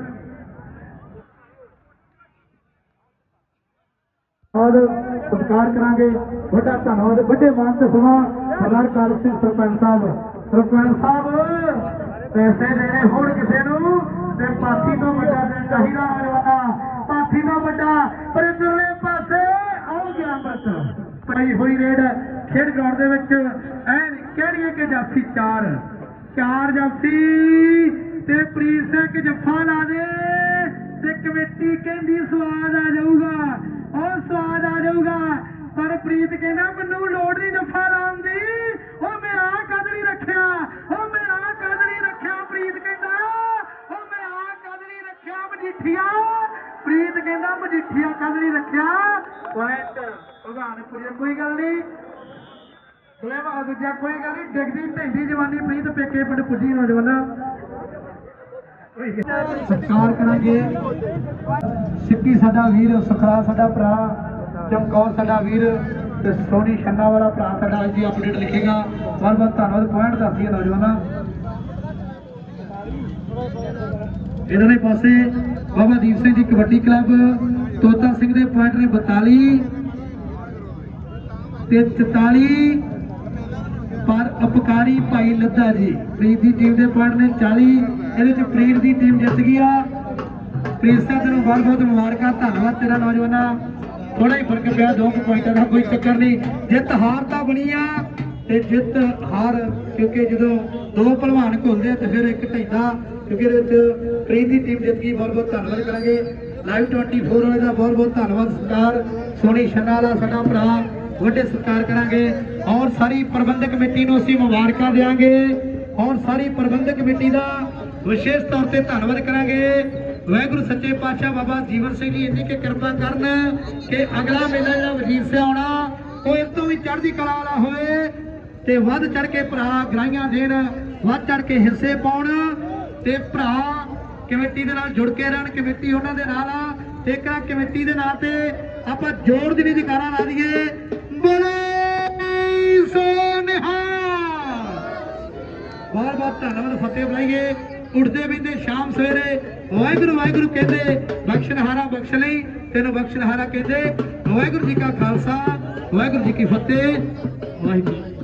ਔਰ ਸਤਿਕਾਰ ਕਰਾਂਗੇ। ਵੱਡਾ ਧੰਨਵਾਦ, ਵੱਡੇ ਮਾਨ ਤੇ ਸਮਾਂ ਸਰਦਾਰ ਕਾਲੂ ਸਿੰਘ ਸਰਪੰਚ ਸਾਹਿਬ। ਸਰਪੰਚ ਸਾਹਿਬ, ਪੈਸੇ ਦੇਣੇ ਹੋਣ ਕਿਸੇ ਨੂੰ ਤੇ ਪਾਥੀ ਤੋਂ ਵੱਡਾ ਦਿਨ ਚਾਹੀਦਾ ਨੌਜਵਾਨਾ ਪਾਥੀ ਤੋਂ ਵੱਡਾ, ਪਰ ਇਧਰਲੇ ਪਾਸੇ ਆਉ ਗਿਆ ਪਈ ਹੋਈ ਰੇਡ ਖੇਡ ਗਰਾਊਂਡ ਦੇ ਵਿੱਚ, ਐਨ ਕਹਿਣੀਏ ਕਿ ਜਾਫੀ ਚਾਰ। ਚਾਰ ਜਾਫੀ ਤੇ ਪ੍ਰੀਤ ਸਿੰਘ ਜੱਫਾ ਲਾ ਦੇ ਤੇ ਕਮੇਟੀ ਕਹਿੰਦੀ ਸਵਾਦ ਆ ਜਾਊਗਾ। ਉਹ ਸਵਾਦ ਆ ਜਾਊਗਾ। ਪਰ ਪ੍ਰੀਤ ਕਹਿੰਦਾ, ਮੈਨੂੰ ਲੋੜ ਨਹੀਂ ਜੱਫਾ ਲਾਉਣ ਦੀ। ਉਹ ਮੈਂ ਆ ਕਦ ਨਹੀਂ ਰੱਖਿਆ? ਉਹ ਮੈਂ ਆ ਕਦ ਨਹੀਂ ਰੱਖਿਆ? ਪ੍ਰੀਤ ਕਹਿੰਦਾ, ਉਹ ਮੈਂ ਆ ਕਦ ਨਹੀਂ ਰੱਖਿਆ? ਮਜੀਠੀਆ? ਪ੍ਰੀਤ ਕਹਿੰਦਾ, ਮਜੀਠੀਆ ਕਦ ਨਹੀਂ ਰੱਖਿਆ? ਪੁਆਇੰਟ ਭਗਵਾਨਪੁਰੀ ਕੋਈ ਗੱਲ ਨਹੀਂ ਦੋਵੇਂ ਦੂਜਾ, ਕੋਈ ਗੱਲ ਨਹੀਂ ਡਿੱਗਦੀ ਢੈਂਦੀ ਜਵਾਨੀ ਪ੍ਰੀਤ ਪੇਕੇ ਪਿੰਡ ਪੁੱਜੀ ਨੌਜਵਾਨਾ। ਸਤਿਕਾਰ ਕਰਾਂਗੇ। ਸਿੱਪੀ ਸਾਡਾ ਵੀਰ ਸੁਖਰਾ ਸਾਡਾ ਭਰਾ, ਚਮਕੌਰ ਸਾਡਾ ਵੀਰ ਤੇ ਸੋਨੀ ਛੰਨਾ ਵਾਲਾ ਭਰਾ ਸਾਡਾ ਅੱਜ ਦੀ ਅਪਡੇਟ ਲਿਖੇਗਾ। ਬਹੁਤ ਬਹੁਤ ਧੰਨਵਾਦ। ਪੁਆਇੰਟ ਦੱਸਦੀ ਹੈ ਨੌਜਵਾਨਾਂ। ਇਧਰਲੇ ਪਾਸੇ ਬਾਬਾ ਦੀਪ ਸਿੰਘ ਜੀ ਕਬੱਡੀ ਕਲੱਬ, ਤੋਤਾ ਸਿੰਘ ਦੇ ਪੁਆਇੰਟ ਨੇ 42 ਤੇ 44 ਪਰ ਅਪਕਾਰੀ ਭਾਈ ਲੱਦਾ ਜੀ, ਪ੍ਰੀਤ ਦੀ ਟੀਮ ਦੇ ਪੁਆਇੰਟ ਨੇ 40 ਇਹਦੇ ਚ ਪ੍ਰੀਤ ਦੀ ਟੀਮ ਜਿੱਤ ਗਈ ਆ। ਪ੍ਰੀਤ ਤੈਨੂੰ ਬਹੁਤ ਬਹੁਤ ਮੁਬਾਰਕਾਂ, ਧੰਨਵਾਦ ਤੇਰਾ ਨੌਜਵਾਨਾ। ਥੋੜਾ ਹੀ ਫ਼ਰਕ ਪਿਆ, ਦੋ ਪੁਆਇੰਟਾਂ ਦਾ ਕੋਈ ਚੱਕਰ ਨਹੀਂ। ਜਿੱਤ ਹਾਰ ਤਾਂ ਬਣੀ ਆ ਤੇ ਜਿੱਤ ਹਾਰ, ਕਿਉਂਕਿ ਜਦੋਂ ਦੋ ਭਲਵਾਨ ਘੁਲਦੇ ਤੇ ਫਿਰ ਇੱਕ ਢੈਂਦਾ, ਕਿਉਂਕਿ ਇਹਦੇ ਵਿੱਚ ਪ੍ਰੀਤ ਦੀ ਟੀਮ ਜਿੱਤ ਗਈ, ਬਹੁਤ ਬਹੁਤ ਧੰਨਵਾਦ ਕਰਾਂਗੇ। ਲਾਈਵ 24 ਵਾਲੇ ਦਾ ਬਹੁਤ ਬਹੁਤ ਧੰਨਵਾਦ ਸਤਿਕਾਰ ਸੋਨੀ ਛੰਨਾ ਵਾਲਾ ਸਾਡਾ ਭਰਾ, ਵੱਡੇ ਸਤਿਕਾਰ ਕਰਾਂਗੇ। ਔਰ ਸਾਰੀ ਪ੍ਰਬੰਧਕ ਕਮੇਟੀ ਨੂੰ ਅਸੀਂ ਮੁਬਾਰਕਾਂ ਦੇਵਾਂਗੇ ਔਰ ਸਾਰੀ ਪ੍ਰਬੰਧਕ ਕਮੇਟੀ ਦਾ ਵਿਸ਼ੇਸ਼ ਤੌਰ ਤੇ ਧੰਨਵਾਦ ਕਰਾਂਗੇ ਵਾਹਿਗੁਰੂ ਸੱਚੇ ਪਾਤਸ਼ਾਹ ਬਾਬਾ ਜੀਵਨ ਸਿੰਘ ਜੀ, ਇੰਨੀ ਕਿ ਕਿਰਪਾ ਕਰਨ ਕਿ ਅਗਲਾ ਮੇਲਾ ਜਿਹੜਾ ਵਜੀਰ ਸੇ ਆਉਣਾ, ਉਹ ਇਸ ਤੋਂ ਵੀ ਚੜ੍ਹਦੀ ਕਲਾ ਵਾਲਾ ਹੋਵੇ ਤੇ ਵੱਧ ਚੜ ਕੇ ਭਰਾ ਗਰਾਈਆਂ ਦੇਣ, ਵੱਧ ਚੜ ਕੇ ਹਿੱਸੇ ਪਾਉਣ ਤੇ ਭਰਾ ਕਮੇਟੀ ਦੇ ਨਾਲ ਜੁੜ ਕੇ ਰਹਿਣ, ਕਮੇਟੀ ਉਹਨਾਂ ਦੇ ਨਾਲ ਆ ਤੇ ਇੱਕ ਕਮੇਟੀ ਦੇ ਨਾਂ ਤੇ ਆਪਾਂ ਜ਼ੋਰ ਦੀ ਨਹੀਂ ਜਕਾਰਾ ਲਾ ਦਈਏ। ਬੋਲੇ ਸੋ ਨਿਹਾਲ ਬਹੁਤ ਬਹੁਤ ਧੰਨਵਾਦ, ਫਤਿਹ ਬੁਲਾਈਏ। ਉੱਠਦੇ ਬੈਠੇ ਸ਼ਾਮ ਸਵੇਰੇ ਵਾਹਿਗੁਰੂ ਵਾਹਿਗੁਰੂ ਕਹਿੰਦੇ ਬਖਸ਼ਣਹਾਰਾ ਬਖਸ਼ ਲਈ, ਤੈਨੂੰ ਬਖਸ਼ਣਹਾਰਾ ਕਹਿੰਦੇ, ਵਾਹਿਗੁਰੂ ਜੀ ਕਾ ਖਾਲਸਾ, ਵਾਹਿਗੁਰੂ ਜੀ ਕੀ ਫਤਿਹ, ਵਾਹਿਗੁਰੂ